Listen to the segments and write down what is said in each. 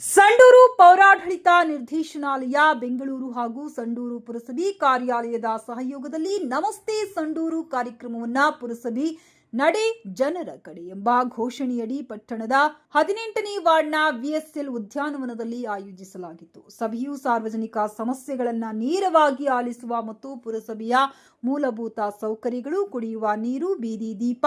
ಸಂಡೂರು ಪೌರಾಡಳಿತ ನಿರ್ದೇಶನಾಲಯ, ಬೆಂಗಳೂರು ಹಾಗೂ ಸಂಡೂರು ಪುರಸಭೆ ಕಾರ್ಯಾಲಯದ ಸಹಯೋಗದಲ್ಲಿ ನಮಸ್ತೆ ಸಂಡೂರು ಕಾರ್ಯಕ್ರಮವನ್ನು ಪುರಸಭೆ ನಡೆ ಜನರ ಕಡೆ ಎಂಬ ಘೋಷಣೆಯಡಿ ಪಟ್ಟಣದ ಹದಿನೆಂಟನೇ ವಾರ್ಡ್ನ ವಿಎಸ್ಎಲ್ ಉದ್ಯಾನವನದಲ್ಲಿ ಆಯೋಜಿಸಲಾಗಿತ್ತು. ಸಭೆಯು ಸಾರ್ವಜನಿಕ ಸಮಸ್ಯೆಗಳನ್ನು ನೇರವಾಗಿ ಆಲಿಸುವ ಮತ್ತು ಪುರಸಭೆಯ ಮೂಲಭೂತ ಸೌಕರ್ಯಗಳು, ಕುಡಿಯುವ ನೀರು, ಬೀದಿ ದೀಪ,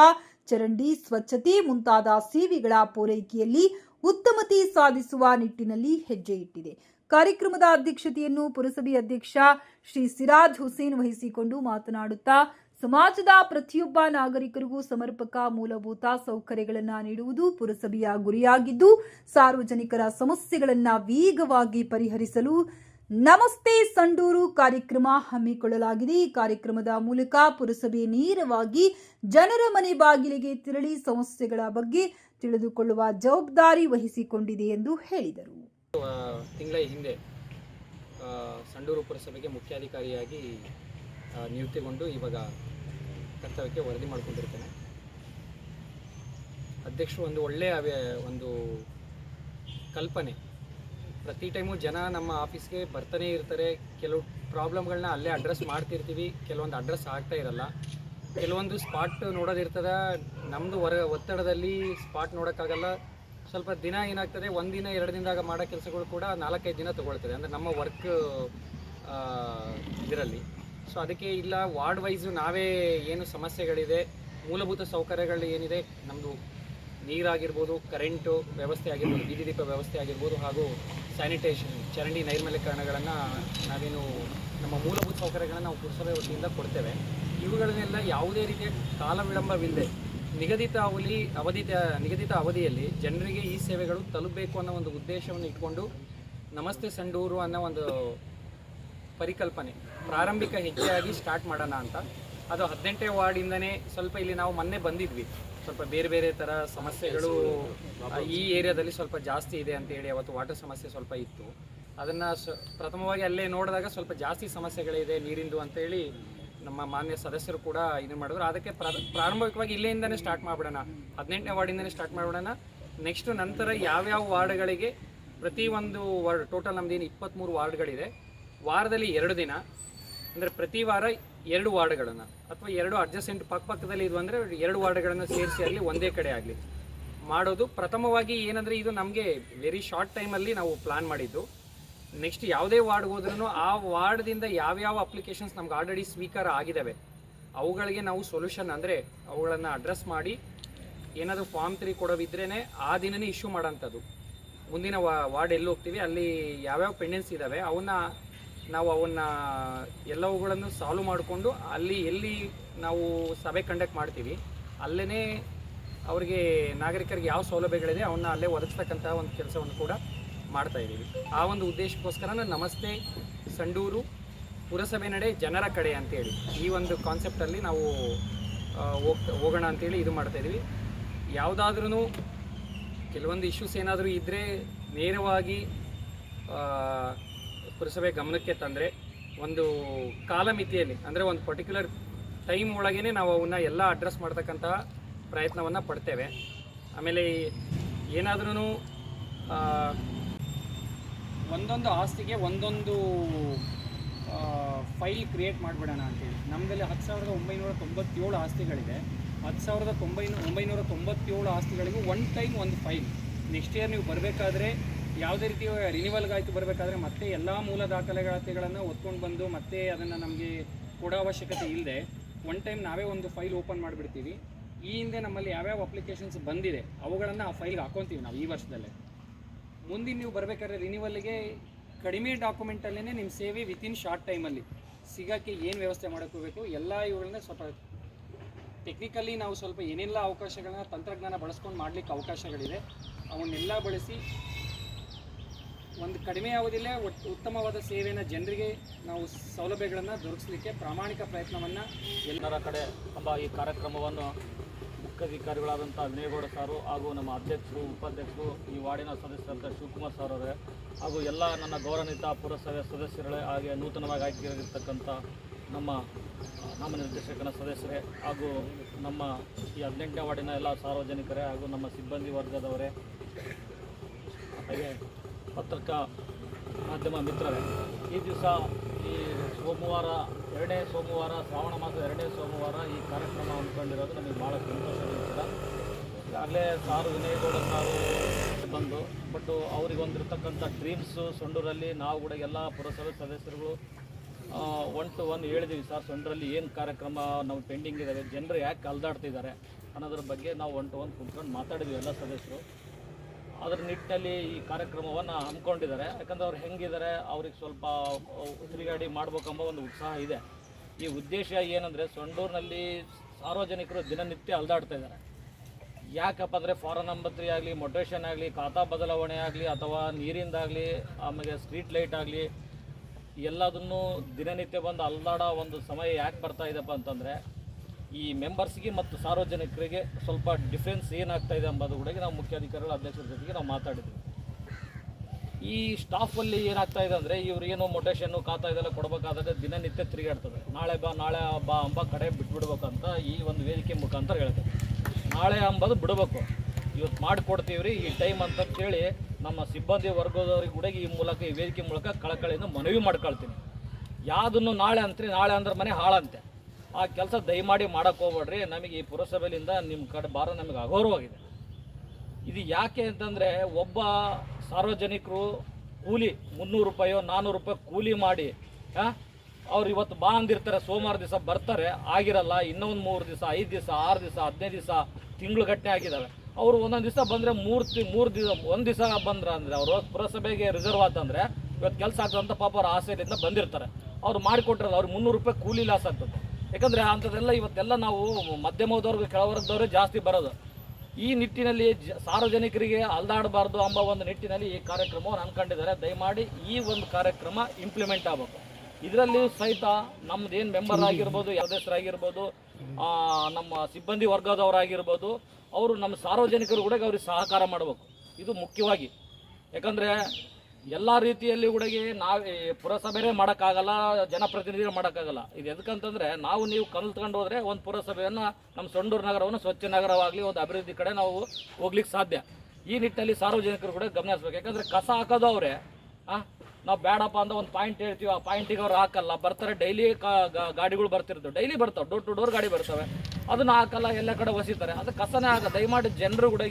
ಚರಂಡಿ, ಸ್ವಚ್ಛತೆ ಮುಂತಾದ ಸೇವೆಗಳ ಪೂರೈಕೆಯಲ್ಲಿ ಉತ್ತಮತೆ ಸಾಧಿಸುವ ನಿಟ್ಟಿನಲ್ಲಿ ಹೆಜ್ಜೆ ಇಟ್ಟಿದೆ. ಕಾರ್ಯಕ್ರಮದ ಅಧ್ಯಕ್ಷತೆಯನ್ನು ಪುರಸಭೆ ಅಧ್ಯಕ್ಷ ಶ್ರೀ ಸಿರಾಜ್ ಹುಸೇನ್ ವಹಿಸಿಕೊಂಡು ಮಾತನಾಡುತ್ತಾ, ಸಮಾಜದ ಪ್ರತಿಯೊಬ್ಬ ನಾಗರಿಕರಿಗೂ ಸಮರ್ಪಕ ಮೂಲಭೂತ ಸೌಕರ್ಯಗಳನ್ನು ನೀಡುವುದು ಪುರಸಭೆಯ ಗುರಿಯಾಗಿದ್ದು, ಸಾರ್ವಜನಿಕರ ಸಮಸ್ಯೆಗಳನ್ನು ವೇಗವಾಗಿ ಪರಿಹರಿಸಲು ನಮಸ್ತೆ ಸಂಡೂರು ಕಾರ್ಯಕ್ರಮ ಹಮ್ಮಿಕೊಳ್ಳಲಾಗಿದೆ. ಈ ಕಾರ್ಯಕ್ರಮದ ಮೂಲಕ ಪುರಸಭೆ ನೇರವಾಗಿ ಜನರ ಮನೆ ಬಾಗಿಲಿಗೆ ತೆರಳಿ ಸಮಸ್ಯೆಗಳ ಬಗ್ಗೆ ತಿಳಿದುಕೊಳ್ಳುವ ಜವಾಬ್ದಾರಿ ವಹಿಸಿಕೊಂಡಿದೆ ಎಂದು ಹೇಳಿದರು. ತಿಂಗಳ ಹಿಂದೆ ಸಂಡೂರು ಪುರಸಭೆಗೆ ಮುಖ್ಯಾಧಿಕಾರಿಯಾಗಿ ನಿಯುಕ್ತಿಗೊಂಡು ಇವಾಗ ಕರ್ತವ್ಯಕ್ಕೆ ವರದಿ ಮಾಡಿಕೊಂಡಿರ್ತೇನೆ. ಅಧ್ಯಕ್ಷರು ಒಂದು ಒಳ್ಳೆಯ ಒಂದು ಕಲ್ಪನೆ. ಪ್ರತಿ ಟೈಮು ಜನ ನಮ್ಮ ಆಫೀಸ್ಗೆ ಬರ್ತಾನೆ ಇರ್ತಾರೆ. ಕೆಲವು ಪ್ರಾಬ್ಲಮ್ಗಳನ್ನ ಅಲ್ಲೇ ಅಡ್ರೆಸ್ ಮಾಡ್ತಿರ್ತೀವಿ. ಕೆಲವೊಂದು ಅಡ್ರೆಸ್ ಆಗ್ತಾ ಇರಲ್ಲ. ಕೆಲವೊಂದು ಸ್ಪಾಟ್ ನೋಡೋದಿರ್ತದ ನಮ್ಮದು ಹೊರ, ಒತ್ತಡದಲ್ಲಿ ಸ್ಪಾಟ್ ನೋಡೋಕ್ಕಾಗಲ್ಲ. ಸ್ವಲ್ಪ ದಿನ ಏನಾಗ್ತದೆ ಒಂದಿನ ಎರಡು ದಿನದಾಗ ಮಾಡೋ ಕೆಲಸಗಳು ಕೂಡ ನಾಲ್ಕೈದು ದಿನ ತೊಗೊಳ್ತದೆ. ಅಂದರೆ ನಮ್ಮ ವರ್ಕ್ ಇದರಲ್ಲಿ. ಸೊ ಅದಕ್ಕೆ ಇಲ್ಲ ವಾರ್ಡ್ ವೈಸು ನಾವೇ ಏನು ಸಮಸ್ಯೆಗಳಿದೆ, ಮೂಲಭೂತ ಸೌಕರ್ಯಗಳು ಏನಿದೆ ನಮ್ಮದು ನೀರಾಗಿರ್ಬೋದು ಕರೆಂಟು ವ್ಯವಸ್ಥೆ ಆಗಿರ್ಬೋದು ಬೀದಿ ದೀಪ ವ್ಯವಸ್ಥೆ ಆಗಿರ್ಬೋದು ಹಾಗೂ ಸ್ಯಾನಿಟೇಷನ್ ಚರಂಡಿ ನೈರ್ಮಲ್ಯಕರಣಗಳನ್ನು ನಾವೇನು ನಮ್ಮ ಮೂಲಭೂತ ಸೌಕರ್ಯಗಳನ್ನು ನಾವು ಪುರಸಭೆ ವತಿಯಿಂದ ಕೊಡ್ತೇವೆ. ಇವುಗಳನ್ನೆಲ್ಲ ಯಾವುದೇ ರೀತಿಯ ಕಾಲ ವಿಳಂಬವಿಲ್ಲದೆ ನಿಗದಿತ ಅವಧಿ ಅವಧಿ ನಿಗದಿತ ಅವಧಿಯಲ್ಲಿ ಜನರಿಗೆ ಈ ಸೇವೆಗಳು ತಲುಪಬೇಕು ಅನ್ನೋ ಒಂದು ಉದ್ದೇಶವನ್ನು ಇಟ್ಕೊಂಡು ನಮಸ್ತೆ ಸಂಡೂರು ಅನ್ನೋ ಒಂದು ಪರಿಕಲ್ಪನೆ ಪ್ರಾರಂಭಿಕ ಹೆಜ್ಜೆಯಾಗಿ ಸ್ಟಾರ್ಟ್ ಮಾಡೋಣ ಅಂತ. ಅದು ಹದಿನೆಂಟೇ ವಾರ್ಡಿಂದನೇ ಸ್ವಲ್ಪ ಇಲ್ಲಿ ನಾವು ಮೊನ್ನೆ ಬಂದಿದ್ವಿ. ಸ್ವಲ್ಪ ಬೇರೆ ಬೇರೆ ಥರ ಸಮಸ್ಯೆಗಳು ಈ ಏರಿಯಾದಲ್ಲಿ ಸ್ವಲ್ಪ ಜಾಸ್ತಿ ಇದೆ ಅಂತ ಹೇಳಿ ಅವತ್ತು ವಾಟರ್ ಸಮಸ್ಯೆ ಸ್ವಲ್ಪ ಇತ್ತು. ಅದನ್ನು ಪ್ರಥಮವಾಗಿ ಅಲ್ಲೇ ನೋಡಿದಾಗ ಸ್ವಲ್ಪ ಜಾಸ್ತಿ ಸಮಸ್ಯೆಗಳಿದೆ ನೀರಿಂದು ಅಂತೇಳಿ ನಮ್ಮ ಮಾನ್ಯ ಸದಸ್ಯರು ಕೂಡ ಇದನ್ನು ಮಾಡಿದ್ರು. ಅದಕ್ಕೆ ಪ್ರ- ಪ್ರಾರಂಭಿಕವಾಗಿ ಇಲ್ಲಿಂದನೇ ಸ್ಟಾರ್ಟ್ ಮಾಡಿಬಿಡೋಣ. ಹದಿನೆಂಟನೇ ವಾರ್ಡಿಂದನೇ ಸ್ಟಾರ್ಟ್ ಮಾಡಿಬಿಡೋಣ. ನೆಕ್ಸ್ಟ್ ನಂತರ ಯಾವ್ಯಾವ ವಾರ್ಡ್ಗಳಿಗೆ ಪ್ರತಿ ಒಂದು ವಾರ್ಡ್ ಟೋಟಲ್ ನಮ್ದೇನು ಇಪ್ಪತ್ತ್ಮೂರು ವಾರ್ಡ್ಗಳಿದೆ. ವಾರದಲ್ಲಿ ಎರಡು ದಿನ. ಅಂದರೆ ಪ್ರತಿ ವಾರ ಎರಡು ವಾರ್ಡ್ಗಳನ್ನು. ಅಥವಾ ಎರಡು ಅಡ್ಜಸ್ಟೆಂಟ್ ಪಕ್ಕ ಪಕ್ಕದಲ್ಲಿ ಇದು ಅಂದರೆ ಎರಡು ವಾರ್ಡ್ಗಳನ್ನು ಸೇರಿಸಿ ಆಗಲಿ ಒಂದೇ ಕಡೆ ಆಗಲಿ. ಮಾಡೋದು ಪ್ರಥಮವಾಗಿ ಏನಂದರೆ ಇದು ನಮಗೆ ವೆರಿ ಶಾರ್ಟ್ ಟೈಮಲ್ಲಿ ನಾವು ಪ್ಲ್ಯಾನ್ ಮಾಡಿದ್ದು. ನೆಕ್ಸ್ಟ್ ಯಾವುದೇ ವಾರ್ಡ್ ಹೋದ್ರೂ ಆ ವಾರ್ಡ್ದಿಂದ ಯಾವ್ಯಾವ ಅಪ್ಲಿಕೇಶನ್ಸ್ ನಮ್ಗೆ ಆಲ್ರೆಡಿ ಸ್ವೀಕಾರ ಆಗಿದ್ದಾವೆ ಅವುಗಳಿಗೆ ನಾವು ಸೊಲ್ಯೂಷನ್ ಅಂದರೆ ಅವುಗಳನ್ನು ಅಡ್ರೆಸ್ ಮಾಡಿ, ಏನಾದರೂ ಫಾರ್ಮ್ ತ್ರೀ ಕೊಡೋವಿದ್ರೇ ಆ ದಿನನೇ ಇಶ್ಯೂ ಮಾಡೋಂಥದ್ದು ಮುಂದಿನ ವಾರ್ಡ್ ಎಲ್ಲಿ ಹೋಗ್ತೀವಿ, ಅಲ್ಲಿ ಯಾವ್ಯಾವ ಪೆಂಡೆನ್ಸ್ ಇದ್ದಾವೆ ಅವನ್ನ ನಾವು ಅವನ್ನ ಎಲ್ಲವುಗಳನ್ನು ಸಾಲ್ವ್ ಮಾಡಿಕೊಂಡು ಅಲ್ಲಿ ಎಲ್ಲಿ ನಾವು ಸಭೆ ಕಂಡಕ್ಟ್ ಮಾಡ್ತೀವಿ ಅಲ್ಲೇ ಅವರಿಗೆ ನಾಗರಿಕರಿಗೆ ಯಾವ ಸೌಲಭ್ಯಗಳಿದೆ, ಅವನ್ನ ಅಲ್ಲೇ ಒದಗಿಸ್ತಕ್ಕಂಥ ಒಂದು ಕೆಲಸವನ್ನು ಕೂಡ ಮಾಡ್ತಾ ಇದ್ದೀವಿ. ಆ ಒಂದು ಉದ್ದೇಶಕ್ಕೋಸ್ಕರ ನಮಸ್ತೆ ಸಂಡೂರು ಪುರಸಭೆ ನಡೆ ಜನರ ಕಡೆ ಅಂತೇಳಿ ಈ ಒಂದು ಕಾನ್ಸೆಪ್ಟಲ್ಲಿ ನಾವು ಹೋಗ್ ಹೋಗ್ತಾ, ಹೋಗೋಣ ಅಂತೇಳಿ ಇದು ಮಾಡ್ತಾ ಇದ್ದೀವಿ. ಯಾವುದಾದ್ರೂ ಕೆಲವೊಂದು ಇಶ್ಯೂಸ್ ಏನಾದರೂ ಇದ್ದರೆ ನೇರವಾಗಿ ಪುರಸಭೆ ಗಮನಕ್ಕೆ ತಂದರೆ ಒಂದು ಕಾಲಮಿತಿಯಲ್ಲಿ, ಅಂದರೆ ಒಂದು ಪರ್ಟಿಕ್ಯುಲರ್ ಟೈಮ್ ಒಳಗೇ ನಾವು ಅವನ್ನ ಎಲ್ಲ ಅಡ್ರೆಸ್ ಮಾಡ್ತಕ್ಕಂತಹ ಪ್ರಯತ್ನವನ್ನು ಪಡ್ತೇವೆ. ಆಮೇಲೆ ಏನಾದ್ರೂ ಒಂದೊಂದು ಆಸ್ತಿಗೆ ಒಂದೊಂದು ಫೈಲ್ ಕ್ರಿಯೇಟ್ ಮಾಡಿಬಿಡೋಣ ಅಂತೇಳಿ. ನಮ್ಮದಲ್ಲಿ ಹತ್ತು ಸಾವಿರದ ಒಂಬೈನೂರ ತೊಂಬತ್ತೇಳು ಆಸ್ತಿಗಳಿದೆ. ಹತ್ತು ಸಾವಿರದ ತೊಂಬೈನೂ, ಒಂಬೈನೂರ ತೊಂಬತ್ತೇಳು ಆಸ್ತಿಗಳಿಗೂ ಒನ್ ಟೈಮ್ ಒಂದು ಫೈಲ್ ನೆಕ್ಸ್ಟ್ ಇಯರ್ ನೀವು ಬರಬೇಕಾದ್ರೆ, ಯಾವುದೇ ರೀತಿ ರಿನಿವಲ್ಗಾಯಿತು ಬರಬೇಕಾದ್ರೆ ಮತ್ತೆ ಎಲ್ಲ ಮೂಲ ದಾಖಲೆಗಳನ್ನು ಒತ್ಕೊಂಡು ಬಂದು ಮತ್ತೆ ಅದನ್ನು ನಮಗೆ ಕೊಡೋ ಅವಶ್ಯಕತೆ ಇಲ್ಲದೆ ಒನ್ ಟೈಮ್ ನಾವೇ ಒಂದು ಫೈಲ್ ಓಪನ್ ಮಾಡಿಬಿಡ್ತೀವಿ. ಈ ಹಿಂದೆ ನಮ್ಮಲ್ಲಿ ಯಾವ್ಯಾವ ಅಪ್ಲಿಕೇಶನ್ಸ್ ಬಂದಿದೆ, ಅವುಗಳನ್ನು ಆ ಫೈಲ್ಗೆ ಹಾಕೊತೀವಿ ನಾವು ಈ ವರ್ಷದಲ್ಲೇ. ಮುಂದಿನ ನೀವು ಬರಬೇಕಾದ್ರೆ ರಿನಿವಲ್ಗೆ ಕಡಿಮೆ ಡಾಕ್ಯುಮೆಂಟಲ್ಲೇ ನಿಮ್ಮ ಸೇವೆ ವಿತಿನ್ ಶಾರ್ಟ್ ಟೈಮಲ್ಲಿ ಸಿಗೋಕ್ಕೆ ಏನು ವ್ಯವಸ್ಥೆ ಮಾಡ್ಕೋಬೇಕು ಎಲ್ಲ ಇವುಗಳನ್ನ ಸ್ವಲ್ಪ ಟೆಕ್ನಿಕಲಿ ನಾವು ಸ್ವಲ್ಪ ಏನೆಲ್ಲ ಅವಕಾಶಗಳನ್ನ ತಂತ್ರಜ್ಞಾನ ಬಳಸ್ಕೊಂಡು ಮಾಡಲಿಕ್ಕೆ ಅವಕಾಶಗಳಿದೆ, ಅವನ್ನೆಲ್ಲ ಬಳಸಿ ಒಂದು ಕಡಿಮೆ ಒಟ್ಟು ಉತ್ತಮವಾದ ಸೇವೆಯನ್ನು ಜನರಿಗೆ ನಾವು ಸೌಲಭ್ಯಗಳನ್ನು ದೊರಕಿಸಲಿಕ್ಕೆ ಪ್ರಾಮಾಣಿಕ ಪ್ರಯತ್ನವನ್ನು ಎಲ್ಲರ ಕಡೆ ಈ ಕಾರ್ಯಕ್ರಮವನ್ನು ಮುಖ್ಯಾಧಿಕಾರಿಗಳಾದಂಥ ವಿನಯಗೌಡ ಸಾರು ಹಾಗೂ ನಮ್ಮ ಅಧ್ಯಕ್ಷರು, ಉಪಾಧ್ಯಕ್ಷರು, ಈ ವಾರ್ಡಿನ ಸದಸ್ಯರಂತ ಶಿವಕುಮಾರ್ ಸಾರ್ ಅವರೇ ಹಾಗೂ ಎಲ್ಲ ನನ್ನ ಗೌರವಾನ್ವಿತ ಪುರಸಭೆ ಸದಸ್ಯರೇ ಹಾಗೆ ನೂತನವಾಗಿ ಆಯ್ಕೆಯಾಗಿರ್ತಕ್ಕಂಥ ನಮ್ಮ ನಾಮ ನಿರ್ದೇಶಕನ ಸದಸ್ಯರೇ ಹಾಗೂ ನಮ್ಮ ಈ ಹದಿನೆಂಟನೇ ವಾರ್ಡಿನ ಎಲ್ಲ ಸಾರ್ವಜನಿಕರೇ ಹಾಗೂ ನಮ್ಮ ಸಿಬ್ಬಂದಿ ವರ್ಗದವರೇ, ಹಾಗೆ ಪತ್ರಿಕಾ ಮಾಧ್ಯಮ ಮಿತ್ರರೇ, ಈ ದಿವಸ ಈ ಸೋಮವಾರ ಎರಡನೇ ಸೋಮವಾರ, ಶ್ರಾವಣ ಮಾಸದ ಎರಡನೇ ಸೋಮವಾರ ಈ ಕಾರ್ಯಕ್ರಮ ಹಮ್ಮಿಕೊಂಡಿರೋದು ನಮಗೆ ಭಾಳ ಸಂತೋಷ ವಿಚಾರ ಈಗಾಗಲೇ ಸಾರು ವಿನಯಗೌಡ ಸಾರು ಬಂದು ಬಟ್ ಅವ್ರಿಗೆ ಒಂದಿರ್ತಕ್ಕಂಥ ಡ್ರೀಮ್ಸು ಸೊಂಡೂರಲ್ಲಿ ನಾವು ಕೂಡ ಎಲ್ಲ ಪುರಸಭೆ ಸದಸ್ಯರುಗಳು ಒನ್ ಟು ಒನ್ ಹೇಳಿದ್ದೀವಿ ಸರ್, ಸೊಂಡರಲ್ಲಿ ಏನು ಕಾರ್ಯಕ್ರಮ ನಾವು ಪೆಂಡಿಂಗ್ ಇದ್ದಾವೆ ಜನರು ಯಾಕೆ ಅಲ್ದಾಡ್ತಿದ್ದಾರೆ? ಅನ್ನೋದ್ರ ಬಗ್ಗೆ ನಾವು ಒನ್ ಟು ಒನ್ ಕುತ್ಕೊಂಡು ಮಾತಾಡಿದ್ವಿ ಎಲ್ಲ ಸದಸ್ಯರು. ಅದರ ನಿಟ್ಟಿನಲ್ಲಿ ಈ ಕಾರ್ಯಕ್ರಮವನ್ನು ಹಮ್ಮಿಕೊಂಡಿದ್ದಾರೆ. ಯಾಕಂದ್ರೆ ಅವ್ರು ಹೆಂಗಿದ್ದಾರೆ, ಅವ್ರಿಗೆ ಸ್ವಲ್ಪ ತಿರುಗಾಡಿ ಮಾಡ್ಬೇಕೆಂಬ ಒಂದು ಉತ್ಸಾಹ ಇದೆ. ಈ ಉದ್ದೇಶ ಏನಂದರೆ ಸೊಂಡೂರಿನಲ್ಲಿ ಸಾರ್ವಜನಿಕರು ದಿನನಿತ್ಯ ಅಲ್ದಾಡ್ತಾ ಇದ್ದಾರೆ. ಯಾಕಪ್ಪ ಅಂದರೆ ಫಾರನ್ ಅಂಬತ್ರಿ ತ್ರೀ ಆಗಲಿ ಮೊಟೇಷನ್ ಆಗಲಿ, ಖಾತಾ ಬದಲಾವಣೆ ಆಗಲಿ, ಅಥವಾ ನೀರಿಂದಾಗಲಿ, ಆಮೇಲೆ ಸ್ಟ್ರೀಟ್ ಲೈಟ್ ಆಗಲಿ, ಎಲ್ಲದನ್ನು ದಿನನಿತ್ಯ ಬಂದು ಅಲ್ದಾಡೋ ಒಂದು ಸಮಯ ಯಾಕೆ ಬರ್ತಾ ಇದೆಪ್ಪ ಅಂತಂದರೆ ಈ ಮೆಂಬರ್ಸ್ಗೆ ಮತ್ತು ಸಾರ್ವಜನಿಕರಿಗೆ ಸ್ವಲ್ಪ ಡಿಫ್ರೆನ್ಸ್ ಏನಾಗ್ತಾ ಇದೆ ಎಂಬುದು ಕೂಡ ನಾವು ಮುಖ್ಯಾಧಿಕಾರಿಗಳ ಅಧ್ಯಕ್ಷರ ಜೊತೆಗೆ ನಾವು ಮಾತಾಡಿದ್ವಿ. ಈ ಸ್ಟಾಫಲ್ಲಿ ಏನಾಗ್ತಾ ಇದೆ ಅಂದರೆ ಇವ್ರು ಏನು ಮೊಟೇಷನ್ನು ಖಾತಾ ಇದೆಲ್ಲ ಕೊಡಬೇಕಾದ್ರೆ ದಿನನಿತ್ಯ ತಿರುಗಾಡ್ತದೆ ನಾಳೆ ಬಾ ನಾಳೆ ಬಾ ಅಂಬ ಕಡೆ ಬಿಟ್ಬಿಡ್ಬೇಕಂತ ಈ ಒಂದು ವೇದಿಕೆ ಮುಖಾಂತರ ಹೇಳ್ತಾರೆ. ನಾಳೆ ಅಂಬದು ಬಿಡಬೇಕು. ಇವತ್ತು ಮಾಡಿಕೊಡ್ತೀವಿ ರೀ ಈ ಟೈಮ್ ಅಂತ ಕೇಳಿ ನಮ್ಮ ಸಿಬ್ಬಂದಿ ವರ್ಗದವ್ರಿಗೆ ಕೂಡ ಈ ಮೂಲಕ, ಈ ವೇದಿಕೆ ಮೂಲಕ ಕಳಕಳಿಯಿಂದ ಮನವಿ ಮಾಡ್ಕೊಳ್ತೀನಿ. ಯಾವುದನ್ನು ನಾಳೆ ಅಂತ್ರಿ, ನಾಳೆ ಅಂದ್ರೆ ಮನೆ ಹಾಳಂತೆ. ಆ ಕೆಲಸ ದಯಮಾಡಿ ಮಾಡಕ್ಕೆ ಹೋಗ್ಬೇಡ್ರಿ. ನಮಗೆ ಈ ಪುರಸಭೆಯಿಂದ ನಿಮ್ಮ ಕಡೆ ಭಾರ ನಮಗೆ ಅಗೌರವಾಗಿದೆ ಇದು ಯಾಕೆ ಅಂತಂದರೆ ಒಬ್ಬ ಸಾರ್ವಜನಿಕರು ಕೂಲಿ ಮುನ್ನೂರು ರೂಪಾಯೋ ನಾನ್ನೂರು ರೂಪಾಯಿ ಕೂಲಿ ಮಾಡಿ, ಹಾಂ, ಅವ್ರು ಇವತ್ತು ಬಾ ಅಂದಿರ್ತಾರೆ, ಸೋಮವಾರ ದಿವಸ ಬರ್ತಾರೆ, ಆಗಿರಲ್ಲ, ಇನ್ನೊಂದು ಮೂರು ದಿವಸ, ಐದು ದಿವಸ, ಆರು ದಿವಸ, ಹದಿನೈದು ದಿವಸ ತಿಂಗಳುಗಟ್ಟಲೆ ಆಗಿದ್ದಾವೆ ಅವರು ಒಂದೊಂದು ದಿವಸ ಬಂದರೆ ಮೂರು ತಿ, ಮೂರು ದಿವಸ ಒಂದು ದಿವಸ ಬಂದ್ರೆ ಅಂದರೆ, ಅವರು ಪುರಸಭೆಗೆ ರಿಸರ್ವ್ ಆತಂದರೆ ಇವತ್ತು ಕೆಲಸ ಆಗ್ತದಂತ ಪಾಪ ಅವ್ರ ಆಸೆಯಿಂದ ಬಂದಿರ್ತಾರೆ. ಅವ್ರು ಮಾಡಿಕೊಟ್ರಲ್ಲ, ಅವ್ರಿಗೆ ಮುನ್ನೂರು ರೂಪಾಯಿ ಕೂಲಿ ಲಾಸ್ ಆಗ್ತದೆ. ಯಾಕಂದರೆ ಅಂಥದ್ದೆಲ್ಲ ಇವತ್ತೆಲ್ಲ ನಾವು ಮಧ್ಯಮದವ್ರಿಗೆ ಕೆಳವರ್ಗದವ್ರೆ ಜಾಸ್ತಿ ಬರೋದು. ಈ ನಿಟ್ಟಿನಲ್ಲಿ ಸಾರ್ವಜನಿಕರಿಗೆ ಅಲ್ದಾಡಬಾರ್ದು ಎಂಬ ಒಂದು ನಿಟ್ಟಿನಲ್ಲಿ ಈ ಕಾರ್ಯಕ್ರಮವನ್ನು ಅನ್ಕೊಂಡಿದ್ದಾರೆ ದಯಮಾಡಿ ಈ ಒಂದು ಕಾರ್ಯಕ್ರಮ ಇಂಪ್ಲಿಮೆಂಟ್ ಆಗಬೇಕು. ಇದರಲ್ಲಿ ಸಹಿತ ನಮ್ದು ಏನು ಮೆಂಬರ್ ಆಗಿರ್ಬೋದು ಆ, ನಮ್ಮ ಸಿಬ್ಬಂದಿ ವರ್ಗದವರಾಗಿರ್ಬೋದು ಅವರು ನಮ್ಮ ಸಾರ್ವಜನಿಕರು ಕೂಡ ಅವ್ರಿಗೆ ಸಹಕಾರ ಮಾಡಬೇಕು. ಇದು ಮುಖ್ಯವಾಗಿ. ಯಾಕಂದರೆ ಎಲ್ಲ ರೀತಿಯಲ್ಲಿ ಕೂಡ ನಾವು ಪುರಸಭೆನೇ ಮಾಡೋಕ್ಕಾಗಲ್ಲ, ಜನಪ್ರತಿನಿಧಿಗಳು ಮಾಡೋಕ್ಕಾಗಲ್ಲ. ಇದು ಎದಕ್ಕಂತಂದರೆ ನಾವು ನೀವು ಕಲ್ತ್ಕೊಂಡು ಹೋದರೆ ಒಂದು ಪುರಸಭೆಯನ್ನು ನಮ್ಮ ಸೊಂಡೂರು ನಗರವನ್ನು ಸ್ವಚ್ಛ ನಗರವಾಗಲಿ, ಒಂದು ಅಭಿವೃದ್ಧಿ ಕಡೆ ನಾವು ಹೋಗ್ಲಿಕ್ಕೆ ಸಾಧ್ಯ. ಈ ನಿಟ್ಟಿನಲ್ಲಿ ಸಾರ್ವಜನಿಕರು ಕೂಡ ಗಮನಿಸ್ಬೇಕು. ಯಾಕಂದರೆ ಕಸ ಹಾಕೋದು ಅವರೇ. ನಾವು ಬೇಡಪ್ಪ ಅಂತ ಒಂದು ಪಾಯಿಂಟ್ ಹೇಳ್ತೀವಿ, ಆ ಪಾಯಿಂಟಿಗೆ ಅವ್ರು ಹಾಕಲ್ಲ. ಬರ್ತಾರೆ ಡೈಲಿ ಗಾಡಿಗಳು ಬರ್ತಿರ್ತವೆ. ಡೈಲಿ ಬರ್ತಾವೆ. ಡೋರ್ ಟು ಡೋರ್ ಗಾಡಿ ಬರ್ತವೆ. ಅದನ್ನ ಹಾಕಲ್ಲ, ಎಲ್ಲ ಕಡೆ ಒಸಿತಾರೆ. ಅದು ಕಸನೇ ಆಗ ದಯಮಾಡಿ ಜನರು ಕೂಡ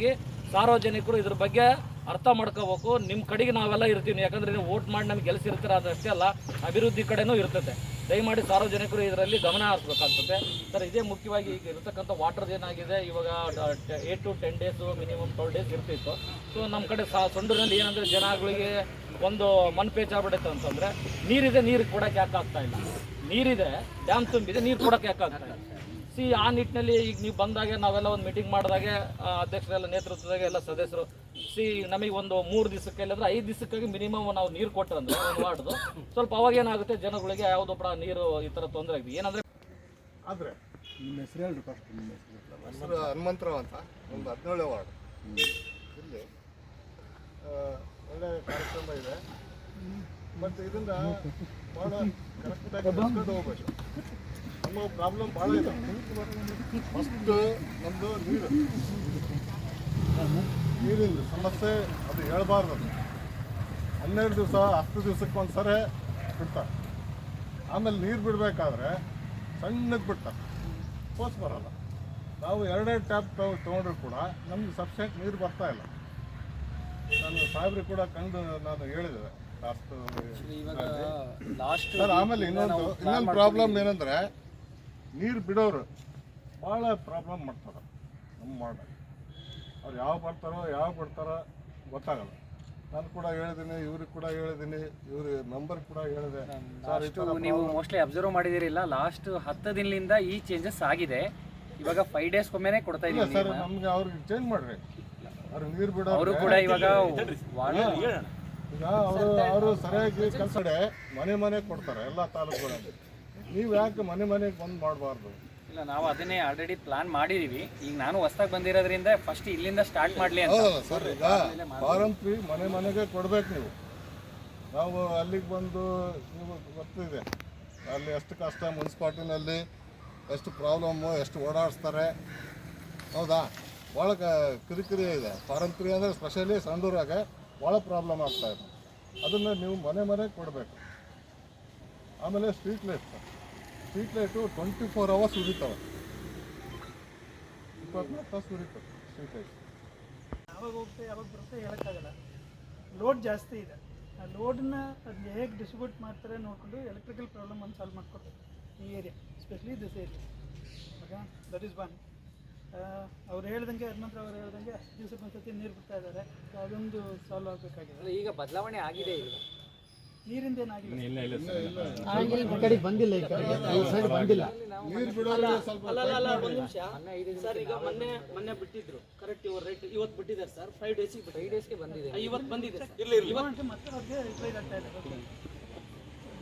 ಸಾರ್ವಜನಿಕರು ಇದ್ರ ಬಗ್ಗೆ ಅರ್ಥ ಮಾಡ್ಕೋಬೇಕು. ನಿಮ್ಮ ಕಡೆಗೆ ನಾವೆಲ್ಲ ಇರ್ತೀವಿ. ಯಾಕಂದ್ರೆ ನೀವು ವೋಟ್ ಮಾಡಿ ನಮ್ಗೆ ಗೆಲ್ಸಿರ್ತೀರ ಅದಷ್ಟೇ ಅಲ್ಲ, ಅಭಿವೃದ್ಧಿ ಕಡೆನೂ ಇರ್ತದೆ. ದಯಮಾಡಿ ಸಾರ್ವಜನಿಕರು ಇದರಲ್ಲಿ ಗಮನ ಹರಿಸ್ಬೇಕಾಗ್ತದೆ. ಸರ್, ಇದೇ ಮುಖ್ಯವಾಗಿ ಈಗ ಇರತಕ್ಕಂಥ ವಾಟರ್ ಏನಾಗಿದೆ? ಇವಾಗ eight to ten days minimum twelve days ಇರ್ತಿತ್ತು. ಸೊ ನಮ್ಮ ಕಡೆ ಸಾ ಸೊಂಡೂರಿನಲ್ಲಿ ಏನಂದರೆ ಜನಗಳಿಗೆ ಒಂದು ಮನ್ ಪೇಚ್ ಆಗ್ಬಿಡುತ್ತೆ ಅಂತಂದರೆ ನೀರಿದೆ, ನೀರು ಕೊಡೋಕೆ ಯಾಕೆ ಆಗ್ತಾ ಇಲ್ಲ? ನೀರಿದೆ ಡ್ಯಾಮ್ ತುಂಬಿದೆ, ನೀರು ಕೊಡೋಕೆ ಯಾಕೆ ಆಗ್ತಾ ಇಲ್ಲ? ಸಿ ಆ ನಿಟ್ಟಿನಲ್ಲಿ ಈಗ ನೀವು ಬಂದಾಗ ನಾವೆಲ್ಲ ಒಂದು ಮೀಟಿಂಗ್ ಮಾಡಿದಾಗ ಅಧ್ಯಕ್ಷರೆಲ್ಲ ನೇತೃತ್ವದಾಗ ಎಲ್ಲ ಸದಸ್ಯರು ಸಿ ನಮಗೆ ಒಂದು ಮೂರು ದಿವಸಕ್ಕೆ ಇಲ್ಲಾಂದ್ರೆ ಐದು ದಿವಸಕ್ಕಾಗಿ ಮಿನಿಮಮ್ ನಾವು ನೀರು ಕೊಟ್ಟರಂದ್ರೆ ಒಂದು ವಾರ್ಡ್ದು. ಸ್ವಲ್ಪ ಅವಾಗ ಏನಾಗುತ್ತೆ ಜನಗಳಿಗೆ ಯಾವುದೋ ಕೂಡ ನೀರು ಈ ಥರ ತೊಂದರೆ ಆಗಿದೆ. ಏನಂದರೆ ಆದರೆ ನಿಮ್ಮ ಹೆಸರು ಹೇಳ್ರಿ ಫಸ್ಟ್ ನಿಮ್ಮ ಹೆಸರು. ಹೆಸರು ಹನುಮಂತರಾವ್ ಅಂತ ಒಂದು ಹದಿನೇಳು ವಾರ್ಡ್. ಇಲ್ಲಿ ಆ, ಒಳ್ಳೆ ಕಾರ್ಯಕ್ರಮ ಇದೆ. ಮತ್ತು ಇದರಿಂದ ಭಾಳ ಕರೆಕ್ಟಾಗಿ ಹೋಗ್ಬೇಕು. ನಮ್ಮ ಪ್ರಾಬ್ಲಮ್ ಭಾಳ ಇದೆ. ಫಸ್ಟ್ ನಮ್ಮದು ನೀರು. ನೀರಿನ ಸಮಸ್ಯೆ ಅದು ಹೇಳ್ಬಾರ್ದು ಹನ್ನೆರಡು ದಿವಸ ಹತ್ತು ದಿವಸಕ್ಕೆ ಒಂದು ಸರಿ ಬಿಡ್ತಾರೆ. ಆಮೇಲೆ ನೀರು ಬಿಡಬೇಕಾದ್ರೆ ಸಣ್ಣಗೆ ಬಿಡ್ತಾರೆ. ಫೋರ್ಸ್ ಬರಲ್ಲ. ನಾವು ಎರಡೆರಡು ಟ್ಯಾಪ್ ತಗೊ ತೊಗೊಂಡ್ರು ಕೂಡ ನಮಗೆ ಸಫಿಷಿಯೆಂಟ್ ನೀರು ಬರ್ತಾ ಇಲ್ಲ. ನಾನು ಸಾಹೇಬ್ರಿಗೆ ಕೂಡ ಕಂಡು ನಾನು ಹೇಳಿದೆ ಲಾಸ್ಟ್ ಲಾಸ್ಟ್ ಸರ್ ಆಮೇಲೆ ಇನ್ನೊಂದು ಇನ್ನೊಂದು ಪ್ರಾಬ್ಲಮ್ ಏನಂದರೆ ನೀರು ಬಿಡೋರು ಭಾಳ ಪ್ರಾಬ್ಲಮ್ ಮಾಡ್ತಾರೆ ನಮ್ಮ ಮಾಡ. ಅವ್ರು ಯಾವ ಬರ್ತಾರೋ ಯಾವ ಬಿಡ್ತಾರೋ ಗೊತ್ತಾಗಲ್ಲ. ನಾನು ಕೂಡ ಹೇಳಿದ್ದೀನಿ ಇವ್ರಿಗೆ ಕೂಡ ಹೇಳಿದ್ದೀನಿ ಇವ್ರ ನಂಬರ್ ಕೂಡ ಹೇಳಿದೆ. ನೀವು ಮೋಸ್ಟ್ಲಿ ಅಬ್ಸರ್ವ್ ಮಾಡಿದಿರಿಲ್ಲ ಲಾಸ್ಟ್ ಹತ್ತು ದಿನದಿಂದ ಈ ಚೇಂಜಸ್ ಆಗಿದೆ. ಇವಾಗ ಫೈವ್ ಡೇಸ್ ಒಮ್ಮೆನೆ ಕೊಡ್ತಾ ಇದ್ದೀನಿ ಸರ್ ನಮ್ಗೆ ಅವ್ರಿಗೆ ಚೇಂಜ್ ಮಾಡ್ರಿ. ಅವ್ರು ನೀರು ಬಿಡೋ ಅವರು ಕೂಡ ಇವಾಗ ಈಗ ಅವರು ಅವರು ಸರಿಯಾಗಿ ಕೆಲಸ ಮನೆ ಮನೆ ಕೊಡ್ತಾರೆ ಎಲ್ಲ ತಾಲೂಕುಗಳಲ್ಲಿ. ನೀವು ಯಾಕೆ ಮನೆ ಮನೆಗೆ ಬಂದು ಮಾಡಬಾರ್ದು? ಇಲ್ಲ ನಾವು ಅದನ್ನೇ ಆಲ್ರೆಡಿ ಪ್ಲಾನ್ ಮಾಡಿದೀವಿ. ಈಗ ನಾನು ಹೊಸ್ದಾಗಿ ಬಂದಿರೋದ್ರಿಂದ ಫಸ್ಟ್ ಇಲ್ಲಿಂದ ಸ್ಟಾರ್ಟ್ ಮಾಡಲಿ ಅಂತ. ಹೌದಲ್ಲ ಸರ್ ಈಗ ಫಾರಂ ಮನೆ ಮನೆಗೆ ಕೊಡ್ಬೇಕು ನೀವು. ನಾವು ಅಲ್ಲಿಗೆ ಬಂದು ನೀವು ಗೊತ್ತಿದೆ. ಅಲ್ಲಿ ಎಷ್ಟು ಕಷ್ಟ ಮುನ್ಸಿಪಾಲ್ಟಿನಲ್ಲಿ ಎಷ್ಟು ಪ್ರಾಬ್ಲಮ್ಮು ಎಷ್ಟು ಓಡಾಡಿಸ್ತಾರೆ. ಹೌದಾ? ಭಾಳ ಕ ಕಿರಿಕಿರಿ ಇದೆ. ಪಾರಂಪರಿ ಫ್ರೀ ಅಂದರೆ ಸ್ಪೆಷಲಿ ಸಂಡೂರಾಗೆ ಭಾಳ ಪ್ರಾಬ್ಲಮ್ ಆಗ್ತಾಯಿದೆ ಇದೆ. ಅದನ್ನು ನೀವು ಮನೆ ಮನೆಗೆ ಕೊಡಬೇಕು. ಆಮೇಲೆ street light street light twenty four hours ಉರಿತಾವೆ. ಇಪ್ಪತ್ನಾಲ್ಕು ತಾಸು ಉರಿತವೆ ಸ್ಟ್ರೀಟ್ ಲೈಟ್ ಯಾವಾಗ ಹೋಗ್ತೇವೆ ಯಾವಾಗ ಬರುತ್ತೆ ಹೇಳೋಕ್ಕಾಗಲ್ಲ. ಲೋಡ್ ಜಾಸ್ತಿ ಇದೆ. ಆ ಲೋಡನ್ನ ಅದನ್ನ ಹೇಗೆ ಡಿಸ್ಟ್ರಿಬ್ಯೂಟ್ ಮಾಡ್ತಾರೆ ನೋಡಿಕೊಂಡು ಎಲೆಕ್ಟ್ರಿಕಲ್ ಪ್ರಾಬ್ಲಮ್ ಒಂದು ಸಾಲ್ವ್ ಮಾಡ್ಕೊಡ್ಬೇಕು ಈ area specially this area okay that is one ಅವ್ರು ಹೇಳ್ದಂಗೆ ಹನುಮಂತ್ರ ಅವ್ರು ಹೇಳ್ದಂಗೆ ದಿವ್ಸಕ್ಕೆ ದಿವಸಕ್ಕೆ ಒಂದ್ಸತಿ ನೀರು ಬಿಡ್ತಾ ಇದ್ದಾರೆ. ಸೊ ಅದೊಂದು ಸಾಲ್ವ್ ಆಗಬೇಕಾಗಿದೆ. ಈಗ ಬದಲಾವಣೆ ಆಗಿದೆ ಈಗ. ನೀರಿಂದ ಬಂದಿಲ್ಲ ನೀರು ಬಿಡೋದು ಸ್ವಲ್ಪ ಅಲ್ಲ ಅಲ್ಲ ಒಂದು ದಿನ ಸರ್ ಈಗ ಮೊನ್ನೆ ಮೊನ್ನೆ ಬಿಟ್ಟಿದ್ರು ಕರೆಕ್ಟ್ ಇವ್ರ ರೇಟ್ ಇವತ್ತು ಬಿಟ್ಟಿದ್ದಾರೆ ಸರ್ ಫೈವ್ ಡೇಸಿಗೆ ಫೈವ್ ಡೇಸ್ಗೆ ಬಂದಿದೆ ಇವತ್ತು ಬಂದಿದೆ ಇವಾಗ ಮತ್ತೆ ಅವ್ರಿಗೆ ರಿಪ್ಲೈ ಆಗ್ತಾ ಇದೆ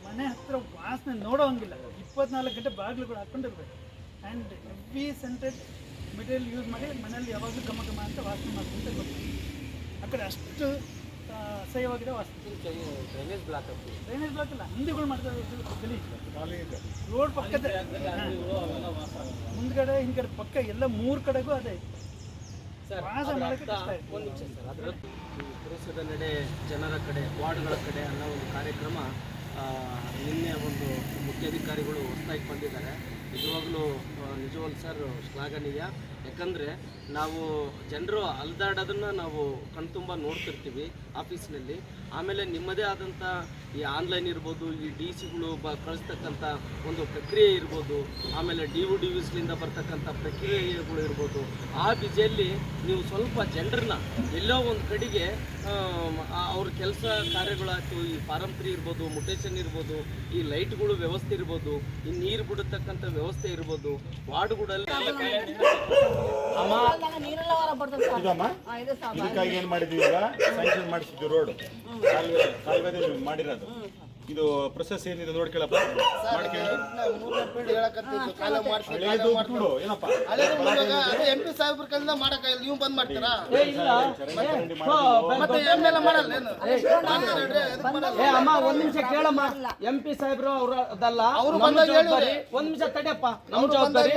ಮನೆ ಹತ್ರ ವಾಸನೆ ನೋಡೋ ಹಂಗಿಲ್ಲ ಇಪ್ಪತ್ನಾಲ್ಕು ಗಂಟೆ ಕೂಡ ಹಾಕೊಂಡಿರ್ಬೇಕು and heavy scented material use ಮಾಡಿ ಮನೆಯಲ್ಲಿ ಯಾವಾಗಲೂ ಗಮ ಗಮ ಅಂತ ವಾಸನೆ ಮಾಡ್ಕೊಂತ ಗೊತ್ತು ಆ ಕಡೆ ಅಷ್ಟು ಅಸಹ್ಯವಾಗಿದೆ ಡ್ರೈನೇಜ್ ಬ್ಲಾಕ್ ಆಗ್ತದೆ ಡ್ರೈನೇಜ್ ಬ್ಲಾಕ್ ಅಲ್ಲ ಹಂದಿಗಳು ಮಾಡ್ತಾರೆ ಗಲೀಜು ರೋಡ್ ಪಕ್ಕದ ಮುಂದ್ಗಡೆ ಹಿಂದ್ಗಡೆ ಪಕ್ಕ ಎಲ್ಲ ಮೂರು ಕಡೆಗೂ ಅದೇ. ಪುರಸಭೆ ನಡೆ ಜನರ ಕಡೆ ವಾರ್ಡ್ಗಳ ಕಡೆ ಅನ್ನೋ ಒಂದು ಕಾರ್ಯಕ್ರಮ ನಿನ್ನೆ ಒಂದು ಮುಖ್ಯಾಧಿಕಾರಿಗಳು ಹೊಸದಾಗಿ ಬಂದಿದ್ದಾರೆ. ನಿಜವಾಗ್ಲೂ ನಿಜವಾಗ್ಲು ನಿಜವಾಗ್ಲೂ ಸರ್ ಶ್ಲಾಘನೀಯ. ಯಾಕಂದರೆ ನಾವು ಜನರು ಅಲ್ದಾಡೋದನ್ನು ನಾವು ಕಣ್ತುಂಬ ನೋಡ್ತಿರ್ತೀವಿ ಆಫೀಸ್ನಲ್ಲಿ. ಆಮೇಲೆ ನಿಮ್ಮದೇ ಆದಂಥ ಈ ಆನ್ಲೈನ್ ಇರ್ಬೋದು, ಈ ಡಿ ಸಿಗಳು ಬ ಕಳಿಸ್ತಕ್ಕಂಥ ಒಂದು ಪ್ರಕ್ರಿಯೆ ಇರ್ಬೋದು, ಆಮೇಲೆ ಡಿ ಯು ಡಿ ವಿಸ್ಲಿಂದ ಬರ್ತಕ್ಕಂಥ ಪ್ರಕ್ರಿಯೆಗಳು ಇರ್ಬೋದು, ಆ ಬಿಜಿಯಲ್ಲಿ ನೀವು ಸ್ವಲ್ಪ ಜನರನ್ನ ಎಲ್ಲೋ ಒಂದು ಕಡೆಗೆ ಅವ್ರ ಕೆಲಸ ಕಾರ್ಯಗಳಾಯ್ತು, ಈ ಪಾರಂಪರಿ ಇರ್ಬೋದು, ಮುಟೇಶನ್ ಇರ್ಬೋದು, ಈ ಲೈಟ್ಗಳು ವ್ಯವಸ್ಥೆ ಇರ್ಬೋದು, ಈ ನೀರು ಬಿಡತಕ್ಕಂಥ ವ್ಯವಸ್ಥೆ ಇರ್ಬೋದು, ವಾರ್ಡ್ಗಳಲ್ಲಿ ಇದಕ್ಕಾಗಿ ಏನು ಮಾಡಿದ್ವಿ ಈಗ ಸ್ಯಾಂಕ್ಷನ್ ಮಾಡಿಸಿದ್ವಿ ರೋಡ್ ಕಾಲುವೆ ಕಾಲುವೆದೇ ನೀವು ಮಾಡಿರೋದು. ಇದು ಪ್ರೊಸೆಸ್ ಏನಿದೆ ನೋಡ್ಕೊಳಪ್ಪ ಕೇಳಪ್ಪ. ಏನಪ್ಪ ಎಂ ಪಿ ಸಾಹೇಬ್ರ ಕೈಯಿಂದ ಮಾಡಕ್ಕಾಗಿಲ್ಲ ನೀವು ಬಂದ್ ಮಾಡ್ತೀರಾ ಮತ್ತೆ ಎಲ್ ಮಾಡಲ್ಲ ಅಮ್ಮ ಒಂದ್ ನಿಮಿಷ ಕೇಳಮ್ಮ. ಎಂ ಪಿ ಸಾಹೇಬ್ರು ಅವ್ರ ಅದಲ್ಲ ಅವ್ರು ಒಂದ್ ನಿಮಿಷ ತಡೆಯಪ್ಪ. ನಮ್ ಜವಾಬ್ದಾರಿ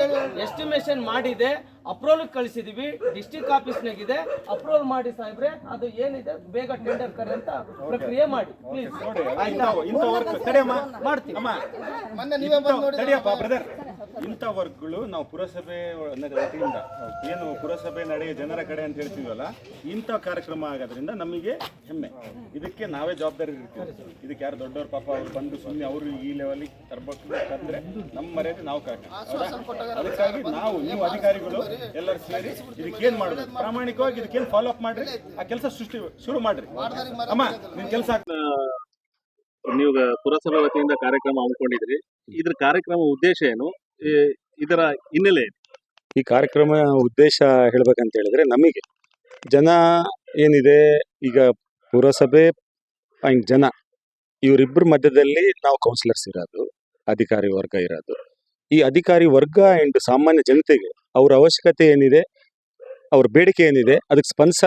ಎಸ್ಟಿಮೇಶನ್ ಮಾಡಿದೆ. ಅಪ್ರೂವಲ್ ಕಳಿಸಿದೀವಿ ಡಿಸ್ಟಿಕ್ ಆಫೀಸ್ನಾಗಿದೆ ಅಪ್ರೂವಲ್ ಮಾಡಿ ಸಾಹೇಬ್ರೆ ಅದು ಏನಿದೆ ಬೇಗ ಟೆಂಡರ್ ಕರೆ ಅಂತ ಪ್ರಕ್ರಿಯೆ ಮಾಡಿ. ಪ್ಲೀಸ್ ಮಾಡ್ತೀವಿ. ಇಂಥ ವರ್ಕ್ಗಳು ನಾವು ಪುರಸಭೆ ವತಿಯಿಂದ ಏನು ಪುರಸಭೆ ನಡೆಯ ಜನರ ಕಡೆ ಅಂತ ಹೇಳ್ತೀವಲ್ಲ, ಇಂಥ ಕಾರ್ಯಕ್ರಮ ಆಗೋದ್ರಿಂದ ನಮಗೆ ಹೆಮ್ಮೆ. ಇದಕ್ಕೆ ನಾವೇ ಜವಾಬ್ದಾರಿ ಇರ್ತೀವಿ. ಇದಕ್ಕೆ ಯಾರು ದೊಡ್ಡವ್ರ, ಪಾಪ ಅವ್ರು ಬಂದು ಸುಮ್ಮನೆ ಅವರು ಈ ಲೆವೆಲಿಗೆ ತರಬೇಕು ತಂದ್ರೆ ನಮ್ಮ ಮರ್ಯಾದೆ ನಾವು ಕಾಯ್ತೀವಿ. ಅದಕ್ಕಾಗಿ ನಾವು, ನೀವು ಅಧಿಕಾರಿಗಳು ಎಲ್ಲರೂ ಸೇರಿ ಇದಕ್ಕೆ ಏನ್ ಮಾಡಬೇಕು? ಪ್ರಾಮಾಣಿಕವಾಗಿ ಇದಕ್ಕೇನು ಫಾಲೋ ಅಪ್ ಮಾಡ್ರಿ, ಆ ಕೆಲಸ ಸೃಷ್ಟಿ ಶುರು ಮಾಡ್ರಿ. ಅಮ್ಮ, ನಿನ್ ಕೆಲಸ ನೀವು ಪುರಸಭೆ ವತಿಯಿಂದ ಕಾರ್ಯಕ್ರಮ ಹಮ್ಮಿಕೊಂಡಿದ್ರಿ. ಇದ್ರ ಕಾರ್ಯಕ್ರಮ ಉದ್ದೇಶ ಏನು? ಇದರ ಹಿನ್ನೆಲೆ ಈ ಕಾರ್ಯಕ್ರಮ ಉದ್ದೇಶ ಹೇಳ್ಬೇಕಂತ ಹೇಳಿದ್ರೆ ನಮಗೆ ಜನ ಏನಿದೆ, ಈಗ ಪುರಸಭೆ ಆ್ಯಂಡ್ ಜನ, ಇವರಿಬ್ಬರ ಮಧ್ಯದಲ್ಲಿ ನಾವು ಕೌನ್ಸಿಲರ್ಸ್ ಇರೋದು, ಅಧಿಕಾರಿ ವರ್ಗ ಇರೋದು. ಈ ಅಧಿಕಾರಿ ವರ್ಗ ಆ್ಯಂಡ್ ಸಾಮಾನ್ಯ ಜನತೆಗೆ ಅವ್ರ ಅವಶ್ಯಕತೆ ಏನಿದೆ, ಅವ್ರ ಬೇಡಿಕೆ ಏನಿದೆ, ಅದಕ್ಕೆ ಸ್ಪಂದಿಸ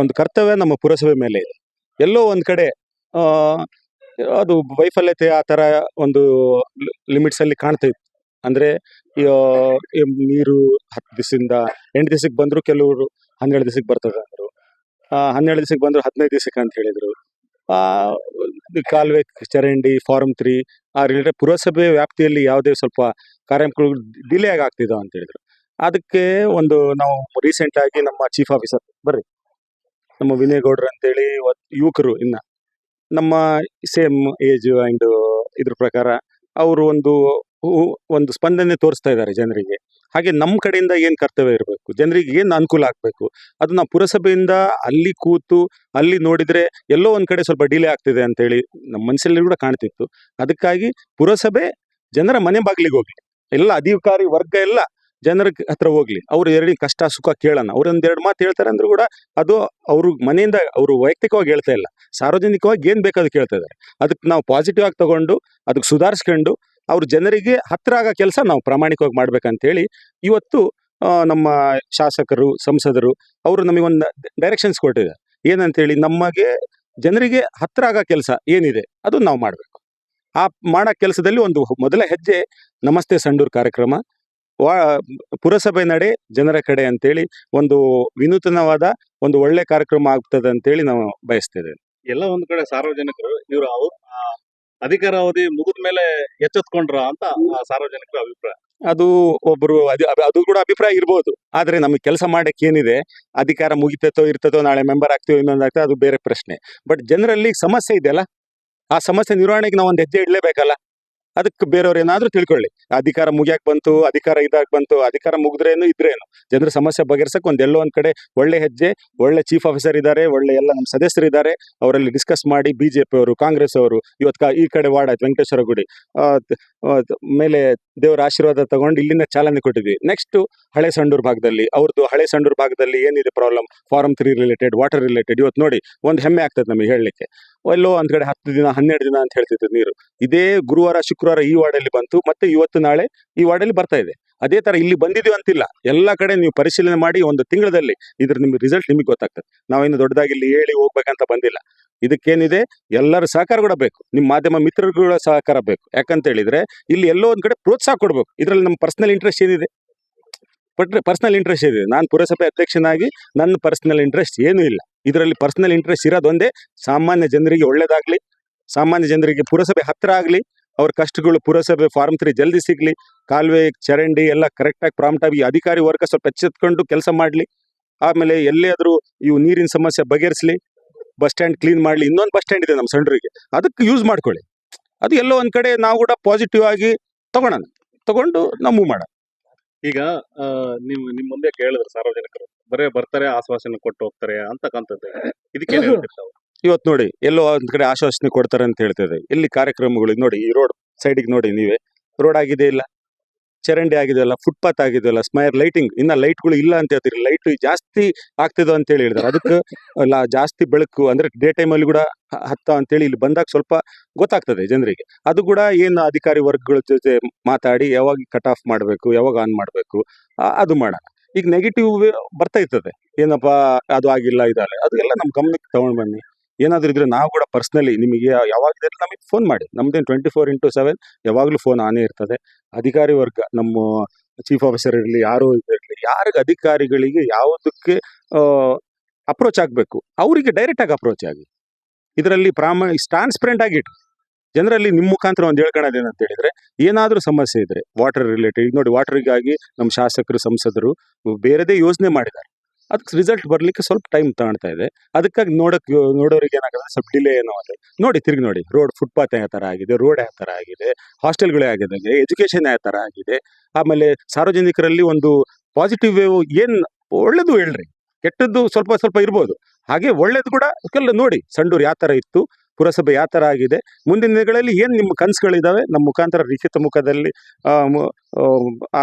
ಒಂದು ಕರ್ತವ್ಯ ನಮ್ಮ ಪುರಸಭೆ ಮೇಲೆ ಇದೆ. ಎಲ್ಲೋ ಒಂದು ಕಡೆ ಅದು ವೈಫಲ್ಯತೆ ಆ ಥರ ಒಂದು ಲಿಮಿಟ್ಸಲ್ಲಿ ಕಾಣ್ತಾ ಇತ್ತು. ಅಂದರೆ ನೀರು ಹತ್ತು ದಿವಸದಿಂದ ಎಂಟು ದಿವಸಕ್ಕೆ ಬಂದ್ರು ಕೆಲವರು ಹನ್ನೆರಡು ದಿವಸಕ್ಕೆ ಬರ್ತದೆ ಅಂದರು. ಹನ್ನೆರಡು ದಿವಸಕ್ಕೆ ಬಂದ್ರು ಹದಿನೈದು ದಿವಸಕ್ಕೆ ಅಂತ ಹೇಳಿದರು. ಕಾಲುವೆ ಚರಂಡಿ ಫಾರ್ಮ್ ತ್ರೀ, ಆ ರಿಲೇಟೆಡ್ ಪುರಸಭೆ ವ್ಯಾಪ್ತಿಯಲ್ಲಿ ಯಾವುದೇ ಸ್ವಲ್ಪ ಕಾರ್ಯಕ್ರಮಗಳು ಡಿಲೇ ಆಗಿ ಅಂತ ಹೇಳಿದ್ರು. ಅದಕ್ಕೆ ಒಂದು ನಾವು ರೀಸೆಂಟ್ ಆಗಿ ನಮ್ಮ ಚೀಫ್ ಆಫೀಸರ್, ಬರ್ರಿ. ನಮ್ಮ ವಿನಯ್ ಗೌಡ್ರು ಅಂತೇಳಿ ಯುವಕರು ಇನ್ನ. ನಮ್ಮ ಸೇಮ್ ಏಜ್ ಆ್ಯಂಡ್ ಇದ್ರ ಪ್ರಕಾರ, ಅವರು ಒಂದು ಒಂದು ಸ್ಪಂದನೆ ತೋರಿಸ್ತಾ ಇದ್ದಾರೆ ಜನರಿಗೆ. ಹಾಗೆ ನಮ್ಮ ಕಡೆಯಿಂದ ಏನು ಕರ್ತವ್ಯ ಇರಬೇಕು? ಜನರಿಗೆ ಏನು ಅನುಕೂಲ ಆಗಬೇಕು? ಅದು ನಾವು ಪುರಸಭೆಯಿಂದ ಅಲ್ಲಿ ಕೂತು, ಅಲ್ಲಿ ನೋಡಿದರೆ ಎಲ್ಲೋ ಒಂದು ಕಡೆ ಸ್ವಲ್ಪ ಡಿಲೇ ಆಗ್ತಿದೆ ಅಂತೇಳಿ ನಮ್ಮ ಮನಸ್ಸಲ್ಲಿ ಕೂಡ ಕಾಣ್ತಿತ್ತು. ಅದಕ್ಕಾಗಿ ಪುರಸಭೆ ಜನರ ಮನೆ ಬಾಗಿಲಿಗೆ ಹೋಗ್ಲಿ. ಎಲ್ಲ ಅಧಿಕಾರಿ ವರ್ಗ ಎಲ್ಲ ಜನರ ಹತ್ರ ಹೋಗ್ಲಿ. ಅವ್ರು ಎರಡು ಕಷ್ಟ, ಸುಖ ಕೇಳೋಣ. ಒಂದೆರಡು ಮಾತು ಹೇಳ್ತಾರೆ ಅಂದ್ರೂ ಕೂಡ ಅದು ಅವರು ಮನೆಯಿಂದ ಅವರು ವೈಯಕ್ತಿಕವಾಗಿ ಹೇಳ್ತಾ ಇಲ್ಲ. ಸಾರ್ವಜನಿಕವಾಗಿ ಏನು ಬೇಕಾದ್ರೂ ಕೇಳ್ತಾ ಇದ್ದಾರೆ. ಅದಕ್ಕೆ ನಾವು ಪಾಸಿಟಿವ್ ಆಗಿ ತಗೊಂಡು ಅದಕ್ಕೆ ಸುಧಾರಿಸ್ಕೊಂಡು ಅವ್ರ ಜನರಿಗೆ ಹತ್ತಿರ ಆಗೋ ಕೆಲಸ ನಾವು ಪ್ರಾಮಾಣಿಕವಾಗಿ ಮಾಡ್ಬೇಕಂತೇಳಿ ಇವತ್ತು ನಮ್ಮ ಶಾಸಕರು, ಸಂಸದರು ಅವರು ನಮಗೊಂದು ಡೈರೆಕ್ಷನ್ಸ್ ಕೊಟ್ಟಿದ್ದಾರೆ. ಏನಂತೇಳಿ ನಮಗೆ ಜನರಿಗೆ ಹತ್ತಿರ ಆಗೋ ಕೆಲಸ ಏನಿದೆ ಅದು ನಾವು ಮಾಡಬೇಕು. ಆ ಮಾಡೋ ಕೆಲಸದಲ್ಲಿ ಒಂದು ಮೊದಲ ಹೆಜ್ಜೆ ನಮಸ್ತೆ ಸಂಡೂರು ಕಾರ್ಯಕ್ರಮ, ವಾ, ಪುರಸಭೆ ನಡೆ ಜನರ ಕಡೆ ಅಂತೇಳಿ ಒಂದು ವಿನೂತನವಾದ ಒಂದು ಒಳ್ಳೆ ಕಾರ್ಯಕ್ರಮ ಆಗ್ತದೆ ಅಂತೇಳಿ ನಾವು ಬಯಸ್ತೇವೆ ಎಲ್ಲ ಒಂದು ಕಡೆ ಸಾರ್ವಜನಿಕರು ಇವರು ಅವ್ರ ಆ, ಅಧಿಕಾರ ಅವಧಿ ಮುಗಿದ ಮೇಲೆ ಎಚ್ಚೆತ್ಕೊಂಡ್ರ ಅಂತ ಸಾರ್ವಜನಿಕರ ಅಭಿಪ್ರಾಯ. ಅದು ಒಬ್ರು ಅದು ಕೂಡ ಅಭಿಪ್ರಾಯ ಇರ್ಬೋದು. ಆದ್ರೆ ನಮಗೆ ಕೆಲಸ ಮಾಡಕ್ಕೆ ಏನಿದೆ? ಅಧಿಕಾರ ಮುಗಿತತೋ ಇರ್ತತೋ ನಾಳೆ ಮೆಂಬರ್ ಆಗ್ತೀವೋ ಇನ್ನೊಂದು ಆಗ್ತದೆ ಅದು ಬೇರೆ ಪ್ರಶ್ನೆ. ಬಟ್ ಜನರಲ್ಲಿ ಸಮಸ್ಯೆ ಇದೆಯಲ್ಲ? ಆ ಸಮಸ್ಯೆ ನಿರ್ವಹಣೆಗೆ ನಾವು ಒಂದು ಹೆಜ್ಜೆ ಇಡಲೇಬೇಕಲ್ಲ? ಅದಕ್ಕೆ ಬೇರೆಯವ್ರು ಏನಾದರೂ ತಿಳ್ಕೊಳ್ಳಿ. ಅಧಿಕಾರ ಮುಗಿಯಕ್ ಬಂತು, ಅಧಿಕಾರ ಇದಾಗಿ ಬಂತು, ಅಧಿಕಾರ ಮುಗಿದ್ರೇನು, ಇದ್ರೇನು? ಜನರ ಸಮಸ್ಯೆ ಬಗೆಹರಿಸಕ್ಕೆ ಒಂದು ಎಲ್ಲೋ ಒಂದು ಕಡೆ ಒಳ್ಳೆ ಹೆಜ್ಜೆ, ಒಳ್ಳೆ ಚೀಫ್ ಆಫೀಸರ್ ಇದ್ದಾರೆ ಒಳ್ಳೆ ಎಲ್ಲ ನಮ್ಮ ಸದಸ್ಯರು ಇದ್ದಾರೆ ಅವರಲ್ಲಿ ಡಿಸ್ಕಸ್ ಮಾಡಿ ಬಿಜೆಪಿ ಅವರು ಕಾಂಗ್ರೆಸ್ ಅವರು ಇವತ್ತು ಈ ಕಡೆ ವಾರ್ಡ್ ಆಯ್ತು, ವೆಂಕಟೇಶ್ವರ ಗುಡಿ. ಮೇಲೆ ದೇವರ ಆಶೀರ್ವಾದ ತಗೊಂಡು ಇಲ್ಲಿಂದ ಚಾಲನೆ ಕೊಟ್ಟಿದ್ವಿ. ನೆಕ್ಸ್ಟ್ ಹಳೆ ಸಂಡೂರು ಭಾಗದಲ್ಲಿ ಅವ್ರದ್ದು ಹಳೆ ಸಂಡೂರು ಭಾಗದಲ್ಲಿ ಏನಿದೆ problem form three related water related ಇವತ್ತು ನೋಡಿ, ಒಂದು ಹೆಮ್ಮೆ ಆಗ್ತದೆ ನಮಗೆ ಹೇಳಲಿಕ್ಕೆ. ಎಲ್ಲೋ ಒಂದು ಕಡೆ ಹತ್ತು ದಿನ, ಹನ್ನೆರಡು ದಿನ ಅಂತ ಹೇಳ್ತಿತ್ತು ನೀರು. ಇದೇ ಗುರುವಾರ, ಶುಕ್ರವಾರ ಈ ವಾರ್ಡಲ್ಲಿ ಬಂತು, ಮತ್ತೆ ಇವತ್ತು ನಾಳೆ ಈ ವಾರ್ಡಲ್ಲಿ ಬರ್ತಾ ಇದೆ. ಅದೇ ತರ ಇಲ್ಲಿ ಬಂದಿದೀವಿ ಅಂತಿಲ್ಲ. ಎಲ್ಲ ಕಡೆ ನೀವು ಪರಿಶೀಲನೆ ಮಾಡಿ ಒಂದು ತಿಂಗಳಲ್ಲಿ ಇದ್ರ ನಿಮ್ಗೆ ರಿಸಲ್ಟ್ ನಿಮಗೆ ಗೊತ್ತಾಗ್ತದೆ. ನಾವೇನು ದೊಡ್ಡದಾಗಿ ಇಲ್ಲಿ ಹೇಳಿ ಹೋಗ್ಬೇಕಂತ ಬಂದಿಲ್ಲ. ಇದಕ್ಕೇನಿದೆ? ಎಲ್ಲರ ಸಹಕಾರ ಕೂಡ ಬೇಕು. ನಿಮ್ಮ ಮಾಧ್ಯಮ ಮಿತ್ರರುಗಳ ಸಹಕಾರ ಬೇಕು. ಯಾಕಂತ ಹೇಳಿದ್ರೆ ಇಲ್ಲಿ ಎಲ್ಲೋ ಒಂದ್ ಕಡೆ ಪ್ರೋತ್ಸಾಹ ಕೊಡ್ಬೇಕು. ಇದ್ರಲ್ಲಿ ನಮ್ಮ ಪರ್ಸನಲ್ ಇಂಟ್ರೆಸ್ಟ್ ಏನಿದೆ? ಪಟ್ರೆ ಪರ್ಸನಲ್ ಇಂಟ್ರೆಸ್ಟ್ ಇದೆ ನಾನು ಪುರಸಭೆ ಅಧ್ಯಕ್ಷನಾಗಿ ನನ್ನ ಪರ್ಸನಲ್ ಇಂಟ್ರೆಸ್ಟ್ ಏನೂ ಇಲ್ಲ. ಇದರಲ್ಲಿ ಪರ್ಸನಲ್ ಇಂಟ್ರೆಸ್ಟ್ ಇರೋದೊಂದೇ ಸಾಮಾನ್ಯ ಜನರಿಗೆ ಒಳ್ಳೇದಾಗ್ಲಿ, ಸಾಮಾನ್ಯ ಜನರಿಗೆ ಪುರಸಭೆ ಹತ್ರ ಆಗಲಿ ಅವ್ರ ಕಷ್ಟಗಳು ಪುರಸಭೆ ಫಾರ್ಮ್ ತ್ರೀ ಜಲ್ದಿ ಸಿಗ್ಲಿ. ಕಾಲುವೆ, ಚರಂಡಿ ಎಲ್ಲ ಕರೆಕ್ಟಾಗಿ ಆಗಿ ಅಧಿಕಾರಿ ವರ್ಗ ಸ್ವಲ್ಪ ಎಚ್ಚೆತ್ಕೊಂಡು ಕೆಲಸ ಮಾಡಲಿ. ಆಮೇಲೆ ಎಲ್ಲೇ ಆದರೂ ಇವು ನೀರಿನ ಸಮಸ್ಯೆ ಬಗೆಹರಿಸಲಿ. ಬಸ್ ಸ್ಟ್ಯಾಂಡ್ ಕ್ಲೀನ್ ಮಾಡಲಿ. ಇನ್ನೊಂದು ಬಸ್ ಸ್ಟ್ಯಾಂಡ್ ಇದೆ ನಮ್ಮ ಸಣ್ಣರಿಗೆ. ಅದಕ್ಕೆ ಯೂಸ್ ಮಾಡ್ಕೊಳ್ಳಿ. ಅದು ಎಲ್ಲೋ ಒಂದ್ ಕಡೆ ನಾವು ಕೂಡ ಪಾಸಿಟಿವ್ ಆಗಿ ತಗೊಳೋಣ ತಗೊಂಡು ನಾವು ಮೂವ್ ಈಗ ನೀವು ನಿಮ್ ಮುಂದೆ ಕೇಳಿದ್ರು ಸಾರ್ವಜನಿಕರು, ಬರೇ ಬರ್ತಾರೆ, ಆಶ್ವಾಸನೆ ಕೊಟ್ಟು ಹೋಗ್ತಾರೆ ಅಂತಕ್ಕಂಥದ್ದು. ಇದಕ್ಕೆ ಇವತ್ತು ನೋಡಿ, ಎಲ್ಲೋ ಒಂದ್ ಕಡೆ ಆಶ್ವಾಸನೆ ಕೊಡ್ತಾರೆ ಅಂತ ಹೇಳ್ತಿದೆ ಇಲ್ಲಿ ಕಾರ್ಯಕ್ರಮಗಳು ನೋಡಿ, ಈ ರೋಡ್ ಸೈಡಿಗೆ ನೋಡಿ ನೀವೇ. ರೋಡ್ ಆಗಿದೆ ಇಲ್ಲ? ಚರಂಡಿ ಆಗಿದೆ ಅಲ್ಲ? ಫುಟ್ಪಾತ್ ಆಗಿದೆ ಅಲ್ಲ? ಸ್ಮೈರ್ ಲೈಟಿಂಗ್. ಇನ್ನ ಲೈಟ್ಗಳು ಇಲ್ಲ ಅಂತ ಹೇಳ್ತೀರಿ. ಲೈಟ್ ಜಾಸ್ತಿ ಆಗ್ತಿದೆ ಅಂತ ಹೇಳಿ ಹೇಳಿದಾರೆ ಅದಕ್ಕೆ ಜಾಸ್ತಿ ಬೆಳಕು ಅಂದ್ರೆ ಡೇ ಟೈಮಲ್ಲಿ ಕೂಡ ಹತ್ತ ಹತ್ತ ಅಂತೇಳಿ ಇಲ್ಲಿ ಬಂದಾಗ ಸ್ವಲ್ಪ ಗೊತ್ತಾಗ್ತದೆ ಜನರಿಗೆ. ಅದು ಕೂಡ ಏನು ಅಧಿಕಾರಿ ವರ್ಗಗಳ ಜೊತೆ ಮಾತಾಡಿ, ಯಾವಾಗ ಕಟ್ ಆಫ್ ಮಾಡಬೇಕು, ಯಾವಾಗ ಆನ್ ಮಾಡಬೇಕು ಅದು ಮಾಡೋಣ ಈಗ ನೆಗೆಟಿವ್ ಬರ್ತಾ ಇರ್ತದೆ. ಏನಪ್ಪಾ, ಅದು ಆಗಿಲ್ಲ ಇದಲ್ಲ ಅದು ಎಲ್ಲ ನಮ್ಮ ಗಮನಕ್ಕೆ ತಗೊಂಡ್ ಬನ್ನಿ. ಏನಾದ್ರೂ ಇದ್ರೆ ನಾವು ಕೂಡ ಪರ್ಸ್ನಲಿ ನಿಮಗೆ ಯಾವಾಗ ನಮಗೆ ಫೋನ್ ಮಾಡಿ. ನಮ್ದೇನು ಟ್ವೆಂಟಿ ಫೋರ್ ಇಂಟು ಸೆವೆನ್ ಯಾವಾಗಲೂ ಫೋನ್ ಆನೇ ಇರ್ತದೆ. ಅಧಿಕಾರಿ ವರ್ಗ, ನಮ್ಮ ಚೀಫ್ ಆಫೀಸರ್ ಇರಲಿ, ಯಾರು ಇರಲಿ, ಯಾರಿಗೆ ಅಧಿಕಾರಿಗಳಿಗೆ ಯಾವುದಕ್ಕೆ ಅಪ್ರೋಚ್ ಆಗಬೇಕು, ಅವರಿಗೆ ಡೈರೆಕ್ಟ್ ಆಗಿ ಅಪ್ರೋಚ್ ಆಗಿ. ಇದರಲ್ಲಿ ಪ್ರಾಮ ಟ್ರಾನ್ಸ್ಪರೆಂಟ್ ಆಗಿಟ್ಟು ಜನರಲ್ಲಿ ನಿಮ್ಮ ಮುಖಾಂತರ ಒಂದು ಹೇಳ್ಕೊಳ್ಳೋದು ಏನಂತ ಹೇಳಿದ್ರೆ, ಏನಾದರೂ ಸಮಸ್ಯೆ ಇದ್ರೆ ವಾಟರ್ ರಿಲೇಟೆಡ್ ನೋಡಿ ವಾಟರ್ಗಾಗಿ ನಮ್ಮ ಶಾಸಕರು, ಸಂಸದರು ಬೇರೆದೇ ಯೋಜನೆ ಮಾಡಿದ್ದಾರೆ. ಅದಕ್ಕೆ ರಿಸಲ್ಟ್ ಬರ್ಲಿಕ್ಕೆ ಸ್ವಲ್ಪ ಟೈಮ್ ತಗೊಳ್ತಾ ಇದೆ. ಅದಕ್ಕಾಗಿ ನೋಡಕ್, ನೋಡೋರಿಗೆ ಏನಾಗುತ್ತೆ ಸ್ವಲ್ಪ ಡಿಲೇ ಏನೋ ಅದೇ ನೋಡಿ, ತಿರುಗಿ ನೋಡಿ ರೋಡ್ ಫುಟ್ಪಾತ್ ಯಾವ ಥರ ಆಗಿದೆ ರೋಡ್ ಯಾವ ಥರ ಆಗಿದೆ ಹಾಸ್ಟೆಲ್ಗಳು ಆಗಿದೆ ಎಜುಕೇಷನ್ ಯಾವ ಥರ ಆಗಿದೆ. ಆಮೇಲೆ ಸಾರ್ವಜನಿಕರಲ್ಲಿ ಒಂದು ಪಾಸಿಟಿವ್ ವೇವ್ ಏನ್ ಒಳ್ಳೇದು ಹೇಳ್ರಿ, ಕೆಟ್ಟದ್ದು ಸ್ವಲ್ಪ ಸ್ವಲ್ಪ ಇರ್ಬೋದು. ಹಾಗೆ ಒಳ್ಳೇದು ಕೂಡ ಕೆಲ ನೋಡಿ ಸಂಡೂರು ಯಾವ ಥರ ಇತ್ತು ಪುರಸಭೆ ಯಾವ ಥರ ಆಗಿದೆ? ಮುಂದಿನ ದಿನಗಳಲ್ಲಿ ಏನು ನಿಮ್ಮ ಕನಸುಗಳಿದ್ದಾವೆ ನಮ್ಮ ಮುಖಾಂತರ ಲಿಖಿತ ಮುಖದಲ್ಲಿ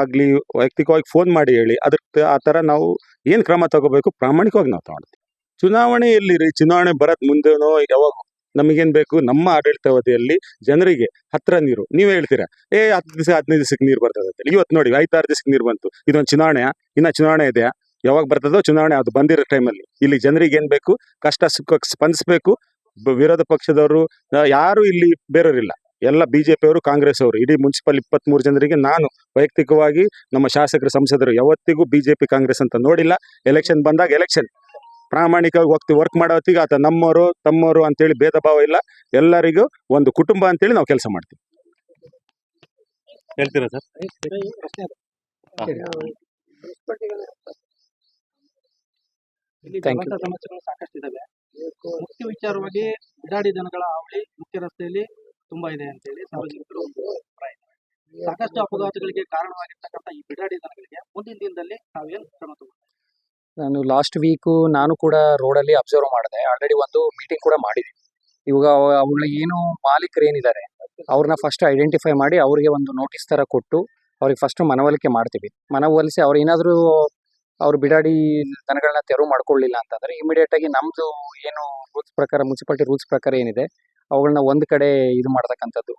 ಆಗಲಿ, ವೈಯಕ್ತಿಕವಾಗಿ ಫೋನ್ ಮಾಡಿ ಹೇಳಿ. ಅದಕ್ಕೆ ಆ ಥರ ನಾವು ಏನು ಕ್ರಮ ತಗೋಬೇಕು? ಪ್ರಾಮಾಣಿಕವಾಗಿ ನಾವು ತಗೊಳ್ತೀವಿ. ಚುನಾವಣೆಯಲ್ಲಿ ರೀ, ಚುನಾವಣೆ ಬರೋದು ಮುಂದೆನೋ ಯಾವಾಗ ನಮಗೇನು ಬೇಕು? ನಮ್ಮ ಆಡಳಿತಾವಧಿಯಲ್ಲಿ ಜನರಿಗೆ ಹತ್ತಿರ ನೀರು. ನೀವೇ ಹೇಳ್ತೀರಾ? ಏ, ಹತ್ತು ದಿವಸ, ಹದಿನೈದು ದಿವಸಕ್ಕೆ ನೀರು ಬರ್ತದೆ ಅಂತೇಳಿ ಇವತ್ತು ನೋಡಿ, ಐದಾರು ದಿವಸಕ್ಕೆ ನೀರು ಬಂತು. ಇದೊಂದು ಚುನಾವಣೆ ಇನ್ನು ಚುನಾವಣೆ ಇದೆಯಾ? ಯಾವಾಗ ಬರ್ತದೋ ಚುನಾವಣೆ ಅದು ಬಂದಿರೋ ಟೈಮಲ್ಲಿ ಇಲ್ಲಿ ಜನರಿಗೆ ಏನು ಬೇಕು? ಕಷ್ಟ ಸುಖಕ್ಕೆ ಸ್ಪಂದಿಸಬೇಕು. ವಿರೋಧ ಪಕ್ಷದವರು ಯಾರು ಇಲ್ಲಿ ಬೇರೆಯವರಿಲ್ಲ ಎಲ್ಲ ಬಿಜೆಪಿ ಅವರು ಕಾಂಗ್ರೆಸ್ ಅವರು ಇಡೀ ಮುನ್ಸಿಪಲ್ ಇಪ್ಪತ್ತ್ ಮೂರು ಜನರಿಗೆ ನಾನು ವೈಯಕ್ತಿಕವಾಗಿ ನಮ್ಮ ಶಾಸಕರು ಸಂಸದರು ಯಾವತ್ತಿಗೂ ಬಿಜೆಪಿ ಕಾಂಗ್ರೆಸ್ ಅಂತ ನೋಡಿಲ್ಲ. ಎಲೆಕ್ಷನ್ ಬಂದಾಗ ಎಲೆಕ್ಷನ್. ಪ್ರಾಮಾಣಿಕವಾಗಿ ಹೋಗ್ತೀವಿ ವರ್ಕ್ ಮಾಡೋ ಹೊತ್ತಿಗೆ ಆತ ನಮ್ಮವರು ತಮ್ಮವರು ಅಂತೇಳಿ ಭೇದ ಭಾವ ಇಲ್ಲ. ಎಲ್ಲರಿಗೂ ಒಂದು ಕುಟುಂಬ ಅಂತೇಳಿ ನಾವು ಕೆಲಸ ಮಾಡ್ತೀವಿ. ಹೇಳ್ತೀರಾ ಸರ್? Thank ಮುಖ್ಯ ವಿಚಾರವಾಗಿ ಬಿಡಾಡಿ ದನಗಳ ಹಾವಳಿ ಮುಖ್ಯ ರಸ್ತೆಯಲ್ಲಿ ತುಂಬಾ ಇದೆ ಅಂತೇಳಿ ಸಾರ್ವಜನಿಕರು ಅಭಿಪ್ರಾಯ. ಸಾಕಷ್ಟು ಅಪಘಾತಗಳಿಗೆ ಕಾರಣವಾಗಿರ್ತಕ್ಕಂಥ ಈ ಬಿಡಾಡಿ ದನಗಳಿಗೆ ಮುಂದಿನ ದಿನದಲ್ಲಿ ತಾವೇನು ಕ್ರಮ ನಾನು ಲಾಸ್ಟ್ ವೀಕು ನಾನು ಕೂಡ ರೋಡಲ್ಲಿ ಅಬ್ಸರ್ವ್ ಮಾಡಿದೆ. ಆಲ್ರೆಡಿ ಒಂದು ಮೀಟಿಂಗ್ ಕೂಡ ಮಾಡಿದ್ವಿ. ಇವಾಗ ಅವಳು ಏನು ಮಾಲೀಕರು ಏನಿದ್ದಾರೆ ಅವ್ರನ್ನ ಫಸ್ಟ್ ಐಡೆಂಟಿಫೈ ಮಾಡಿ ಅವರಿಗೆ ಒಂದು ನೋಟಿಸ್ ತರ ಕೊಟ್ಟು ಅವ್ರಿಗೆ ಫಸ್ಟ್ ಮನವೊಲಿಕೆ ಮಾಡ್ತೀವಿ. ಮನವೊಲಿಸಿ ಅವ್ರು ಏನಾದರೂ ಅವ್ರು ಬಿಡಾಡಿ ದನಗಳನ್ನ ತೆರವು ಮಾಡ್ಕೊಳ್ಳಿಲ್ಲ ಅಂತಂದ್ರೆ ಇಮಿಡಿಯೇಟ್ ಆಗಿ ನಮ್ದು ಏನು ರೂಲ್ಸ್ ಪ್ರಕಾರ ಮುನ್ಸಿಪಾಲಿಟಿ ರೂಲ್ಸ್ ಪ್ರಕಾರ ಏನಿದೆ ಅವುಗಳನ್ನ ಒಂದ್ ಕಡೆ ಇದು ಮಾಡ್ತಕ್ಕಂಥದ್ದು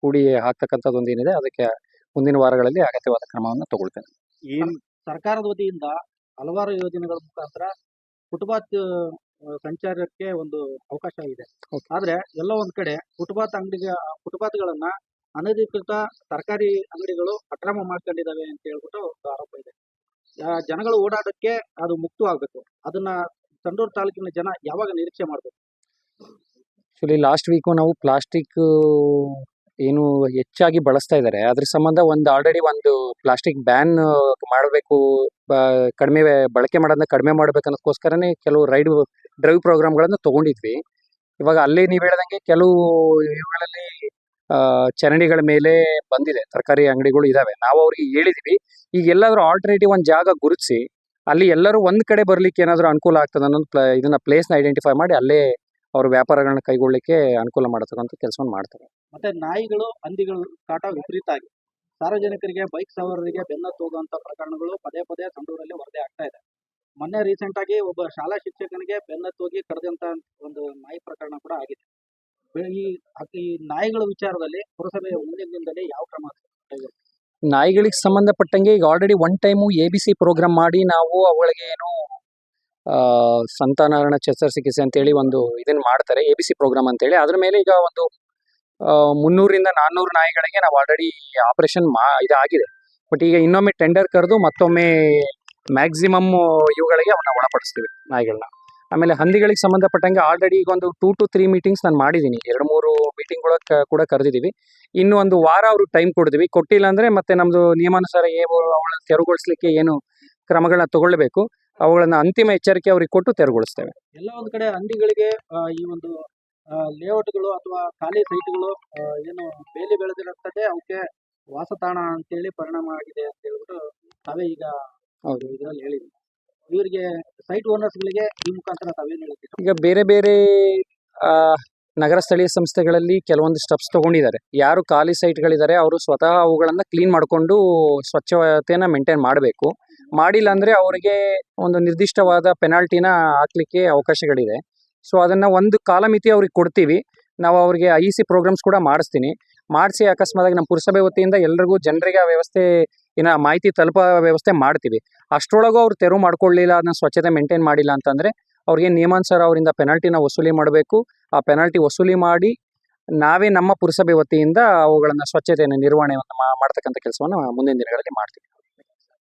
ಕೂಡಿ ಹಾಕ್ತಕ್ಕಂಥದ್ದು ಒಂದೇನಿದೆ ಏನಿದೆ ಅದಕ್ಕೆ ಮುಂದಿನ ವಾರಗಳಲ್ಲಿ ಅಗತ್ಯವಾದ ಕ್ರಮವನ್ನು ತಗೊಳ್ತೇನೆ. ಈ ಸರ್ಕಾರದ ವತಿಯಿಂದ ಹಲವಾರು ಯೋಜನೆಗಳ ಮುಖಾಂತರ ಫುಟ್ಪಾತ್ ಸಂಚಾರಕ್ಕೆ ಒಂದು ಅವಕಾಶ ಇದೆ. ಆದ್ರೆ ಎಲ್ಲ ಒಂದ್ ಕಡೆ ಫುಟ್ಪಾತ್ ಅಂಗಡಿಗೆ ಫುಟ್ಪಾತ್ಗಳನ್ನ ಅನಧಿಕೃತ ತರಕಾರಿ ಅಂಗಡಿಗಳು ಅಕ್ರಮ ಮಾಡ್ಕೊಂಡಿದ್ದಾವೆ ಅಂತ ಹೇಳ್ಬಿಟ್ಟು ಒಂದು ಆರೋಪ ಇದೆ. ಜನಗಳು ಓಡಾಟಕ್ಕೆ ಅದು ಮುಕ್ತವಾಗಬೇಕು. ಅದನ್ನ ಸಂಡೂರು ತಾಲೂಕಿನ ಜನ ಯಾವಾಗ ನಿರೀಕ್ಷೆ ಮಾಡಬೇಕು? ಆಕ್ಚುಲಿ ಲಾಸ್ಟ್ ವೀಕು ನಾವು ಪ್ಲಾಸ್ಟಿಕ್ ಏನು ಹೆಚ್ಚಾಗಿ ಬಳಸ್ತಾ ಇದ್ದಾರೆ. ಅದ್ರ ಸಂಬಂಧ ಒಂದು ಆಲ್ರೆಡಿ ಒಂದು ಪ್ಲಾಸ್ಟಿಕ್ ಬ್ಯಾನ್ ಮಾಡಬೇಕು ಕಡಿಮೆ ಬಳಕೆ ಮಾಡೋದನ್ನ ಕಡಿಮೆ ಮಾಡ್ಬೇಕು ಅನ್ನೋದಕ್ಕೋಸ್ಕರನೇ ಕೆಲವು ರೈಡ್ ಡ್ರೈವ್ ಪ್ರೋಗ್ರಾಮ್ಗಳನ್ನು ತಗೊಂಡಿದ್ವಿ. ಇವಾಗ ಅಲ್ಲಿ ನೀವು ಹೇಳ್ದಂಗೆ ಕೆಲವು ಇವುಗಳಲ್ಲಿ ಚರಂಡಿಗಳ ಮೇಲೆ ಬಂದಿದೆ. ತರಕಾರಿ ಅಂಗಡಿಗಳು ಇದಾವೆ. ನಾವು ಅವ್ರಿಗೆ ಹೇಳಿದೀವಿ. ಈಗ ಎಲ್ಲಾದ್ರೂ ಆಲ್ಟರ್ನೇಟಿವ್ ಒಂದು ಜಾಗ ಗುರುತಿಸಿ, ಅಲ್ಲಿ ಎಲ್ಲರೂ ಒಂದ್ ಕಡೆ ಬರ್ಲಿಕ್ಕೆ ಏನಾದರೂ ಅನುಕೂಲ ಆಗ್ತದೆ ಅನ್ನೋದು ಇದನ್ನ ಪ್ಲೇಸ್ನ ಐಡೆಂಟಿಫೈ ಮಾಡಿ ಅಲ್ಲೇ ಅವ್ರ ವ್ಯಾಪಾರಗಳನ್ನ ಕೈಗೊಳ್ಳಲಿಕ್ಕೆ ಅನುಕೂಲ ಮಾಡತಕ್ಕಂಥ ಕೆಲಸವನ್ನು ಮಾಡ್ತಾರೆ. ಮತ್ತೆ ನಾಯಿಗಳು, ಹಂದಿಗಳು ಕಾಟ ವಿಪರೀತ ಆಗಿ. ಸಾರ್ವಜನಿಕರಿಗೆ ಬೈಕ್ ಸವಾರರಿಗೆ ಬೆನ್ನ ತೋಗುವಂತ ಪ್ರಕರಣಗಳು ಪದೇ ಪದೇ ಸಂಡೂರಲ್ಲಿ ವರದಿ ಆಗ್ತಾ ಇದೆ. ಮೊನ್ನೆ ರೀಸೆಂಟ್ ಆಗಿ ಒಬ್ಬ ಶಾಲಾ ಶಿಕ್ಷಕನಿಗೆ ಬೆನ್ನ ತೋಗಿ ಕರೆದಂತ ಒಂದು ನಾಯಿ ಪ್ರಕರಣ ಕೂಡ ಆಗಿದೆ. ಈ ಈ ನಾಯಿಗಳ ವಿಚಾರದಲ್ಲಿ ಪುರಸಭೆ ಮುಂದಿನ ದಿನದಲ್ಲಿ ಯಾವ ಕ್ರಮ? ನಾಯಿಗಳಿಗೆ ಸಂಬಂಧಪಟ್ಟಂಗೆ ಈಗ already one time A B C program ಮಾಡಿ ನಾವು ಅವುಗಳಿಗೆ ಏನು ಸಂತಾನಹರಣ ಶಸ್ತ್ರಚಿಕಿತ್ಸೆ ಅಂತೇಳಿ ಒಂದು ಇದನ್ನ ಮಾಡ್ತಾರೆ ಎ ಬಿ ಸಿ ಪ್ರೋಗ್ರಾಮ್ ಅಂತೇಳಿ. ಅದ್ರ ಮೇಲೆ ಈಗ ಒಂದು ಮುನ್ನೂರಿಂದ ನಾನ್ನೂರು ನಾಯಿಗಳಿಗೆ ನಾವು ಆಲ್ರೆಡಿ ಆಪರೇಷನ್ ಮಾ, ಇದಾಗಿದೆ. ಬಟ್ ಈಗ ಇನ್ನೊಮ್ಮೆ ಟೆಂಡರ್ ಕರೆದು ಮತ್ತೊಮ್ಮೆ ಮ್ಯಾಕ್ಸಿಮಮ್ ಇವುಗಳಿಗೆ ಅವನ್ನ ಒಳಪಡಿಸ್ತೀವಿ ನಾಯಿಗಳನ್ನ ಆಮೇಲೆ ಹಂದಿಗಳಿಗೆ ಸಂಬಂಧಪಟ್ಟಂಗೆ ಆಲ್ರೆಡಿ ಈಗ ಒಂದು ಟೂ ಟು ತ್ರೀ ಮೀಟಿಂಗ್ಸ್ ನಾನು ಮಾಡಿದ್ದೀನಿ. ಎರಡು ಮೂರು ಮೀಟಿಂಗ್ಗಳ ಕೂಡ ಕರೆದಿದ್ದೀವಿ ಇನ್ನು ಒಂದು ವಾರ ಅವ್ರಿಗೆ ಟೈಮ್ ಕೊಡ್ತೀವಿ ಕೊಟ್ಟಿಲ್ಲ ಅಂದ್ರೆ ಮತ್ತೆ ನಮ್ಮದು ನಿಯಮಾನುಸಾರ ಏನು ಅವಳನ್ನ ತೆರವುಗೊಳಿಸ್ಲಿಕ್ಕೆ ಏನು ಕ್ರಮಗಳನ್ನ ತಗೊಳ್ಬೇಕು. ಅವುಗಳನ್ನ ಅಂತಿಮ ಎಚ್ಚರಿಕೆ ಅವ್ರಿಗೆ ಕೊಟ್ಟು ತೆರವುಗೊಳಿಸ್ತೇವೆ. ಎಲ್ಲ ಒಂದು ಕಡೆ ಹಂದಿಗಳಿಗೆ ಈ ಒಂದು ಲೇಔಟ್ಗಳು ಅಥವಾ ಖಾಲಿ ಸೈಟ್ಗಳು ಏನು ಬೇಲಿ ಬೆಳೆದಿರುತ್ತದೆ ಅವಕ್ಕೆ ವಾಸತಾಣ ಅಂತೇಳಿ ಪರಿಣಾಮ ಆಗಿದೆ ಅಂತ ಹೇಳ್ಬಿಟ್ಟು ತಾವೇ ಈಗ ಹೌದು. ಇದರಲ್ಲಿ ಹೇಳಿದ್ವಿ ಇವರಿಗೆ ಸೈಟ್ ಓನರ್ಸ್ಗಳಿಗೆ ಈ ಮುಖಾಂತರ ತಾವೇನು ಹೇಳ್ತೀರಾ ಈಗ ಬೇರೆ ಬೇರೆ ಆ, ನಗರ ಸ್ಥಳೀಯ ಸಂಸ್ಥೆಗಳಲ್ಲಿ ಕೆಲವೊಂದು ಸ್ಟೆಪ್ಸ್ ತಗೊಂಡಿದ್ದಾರೆ. ಯಾರು ಖಾಲಿ ಸೈಟ್ಗಳಿದ್ದಾರೆ ಅವರು ಸ್ವತಃ ಅವುಗಳನ್ನ ಕ್ಲೀನ್ ಮಾಡಿಕೊಂಡು ಸ್ವಚ್ಛತೆಯನ್ನ ಮೇಂಟೈನ್ ಮಾಡಬೇಕು. ಮಾಡಿಲ್ಲ ಅಂದ್ರೆ ಅವರಿಗೆ ಒಂದು ನಿರ್ದಿಷ್ಟವಾದ ಪೆನಾಲ್ಟಿನ ಹಾಕ್ಲಿಕ್ಕೆ ಅವಕಾಶಗಳಿದೆ. ಸೊ ಅದನ್ನ ಒಂದು ಕಾಲಮಿತಿ ಅವ್ರಿಗೆ ಕೊಡ್ತೀವಿ. ನಾವು ಅವ್ರಿಗೆ ಐ ಸಿ ಪ್ರೋಗ್ರಾಮ್ಸ್ ಕೂಡ ಮಾಡಿಸ್ತೀನಿ. ಮಾಡಿಸಿ ಅಕಸ್ಮಾತಾಗಿ ನಮ್ಮ ಪುರಸಭೆ ವತಿಯಿಂದ ಎಲ್ರಿಗೂ ಜನರಿಗೆ ಆ ವ್ಯವಸ್ಥೆ ಇನ್ನ ಮಾಹಿತಿ ತಲುಪ ವ್ಯವಸ್ಥೆ ಮಾಡ್ತೀವಿ. ಅಷ್ಟರೊಳಗೂ ಅವ್ರು ತೆರವು ಮಾಡ್ಕೊಳ್ಳಿಲ್ಲ, ಅದನ್ನ ಸ್ವಚ್ಛತೆ ಮೇಂಟೈನ್ ಮಾಡಿಲ್ಲ ಅಂತಂದ್ರೆ ಅವ್ರಿಗೆ ನಿಯಮಾನುಸಾರ ಅವರಿಂದ ಪೆನಾಲ್ಟಿನ ವಸೂಲಿ ಮಾಡಬೇಕು. ಆ ಪೆನಾಲ್ಟಿ ವಸೂಲಿ ಮಾಡಿ ನಾವೇ ನಮ್ಮ ಪುರಸಭೆ ವತಿಯಿಂದ ಅವುಗಳನ್ನು ಸ್ವಚ್ಛತೆಯನ್ನು ನಿರ್ವಹಣೆಯನ್ನು ಮಾಡ್ತಕ್ಕಂಥ ಕೆಲಸವನ್ನು ಮುಂದಿನ ದಿನಗಳಲ್ಲಿ ಮಾಡ್ತೀವಿ.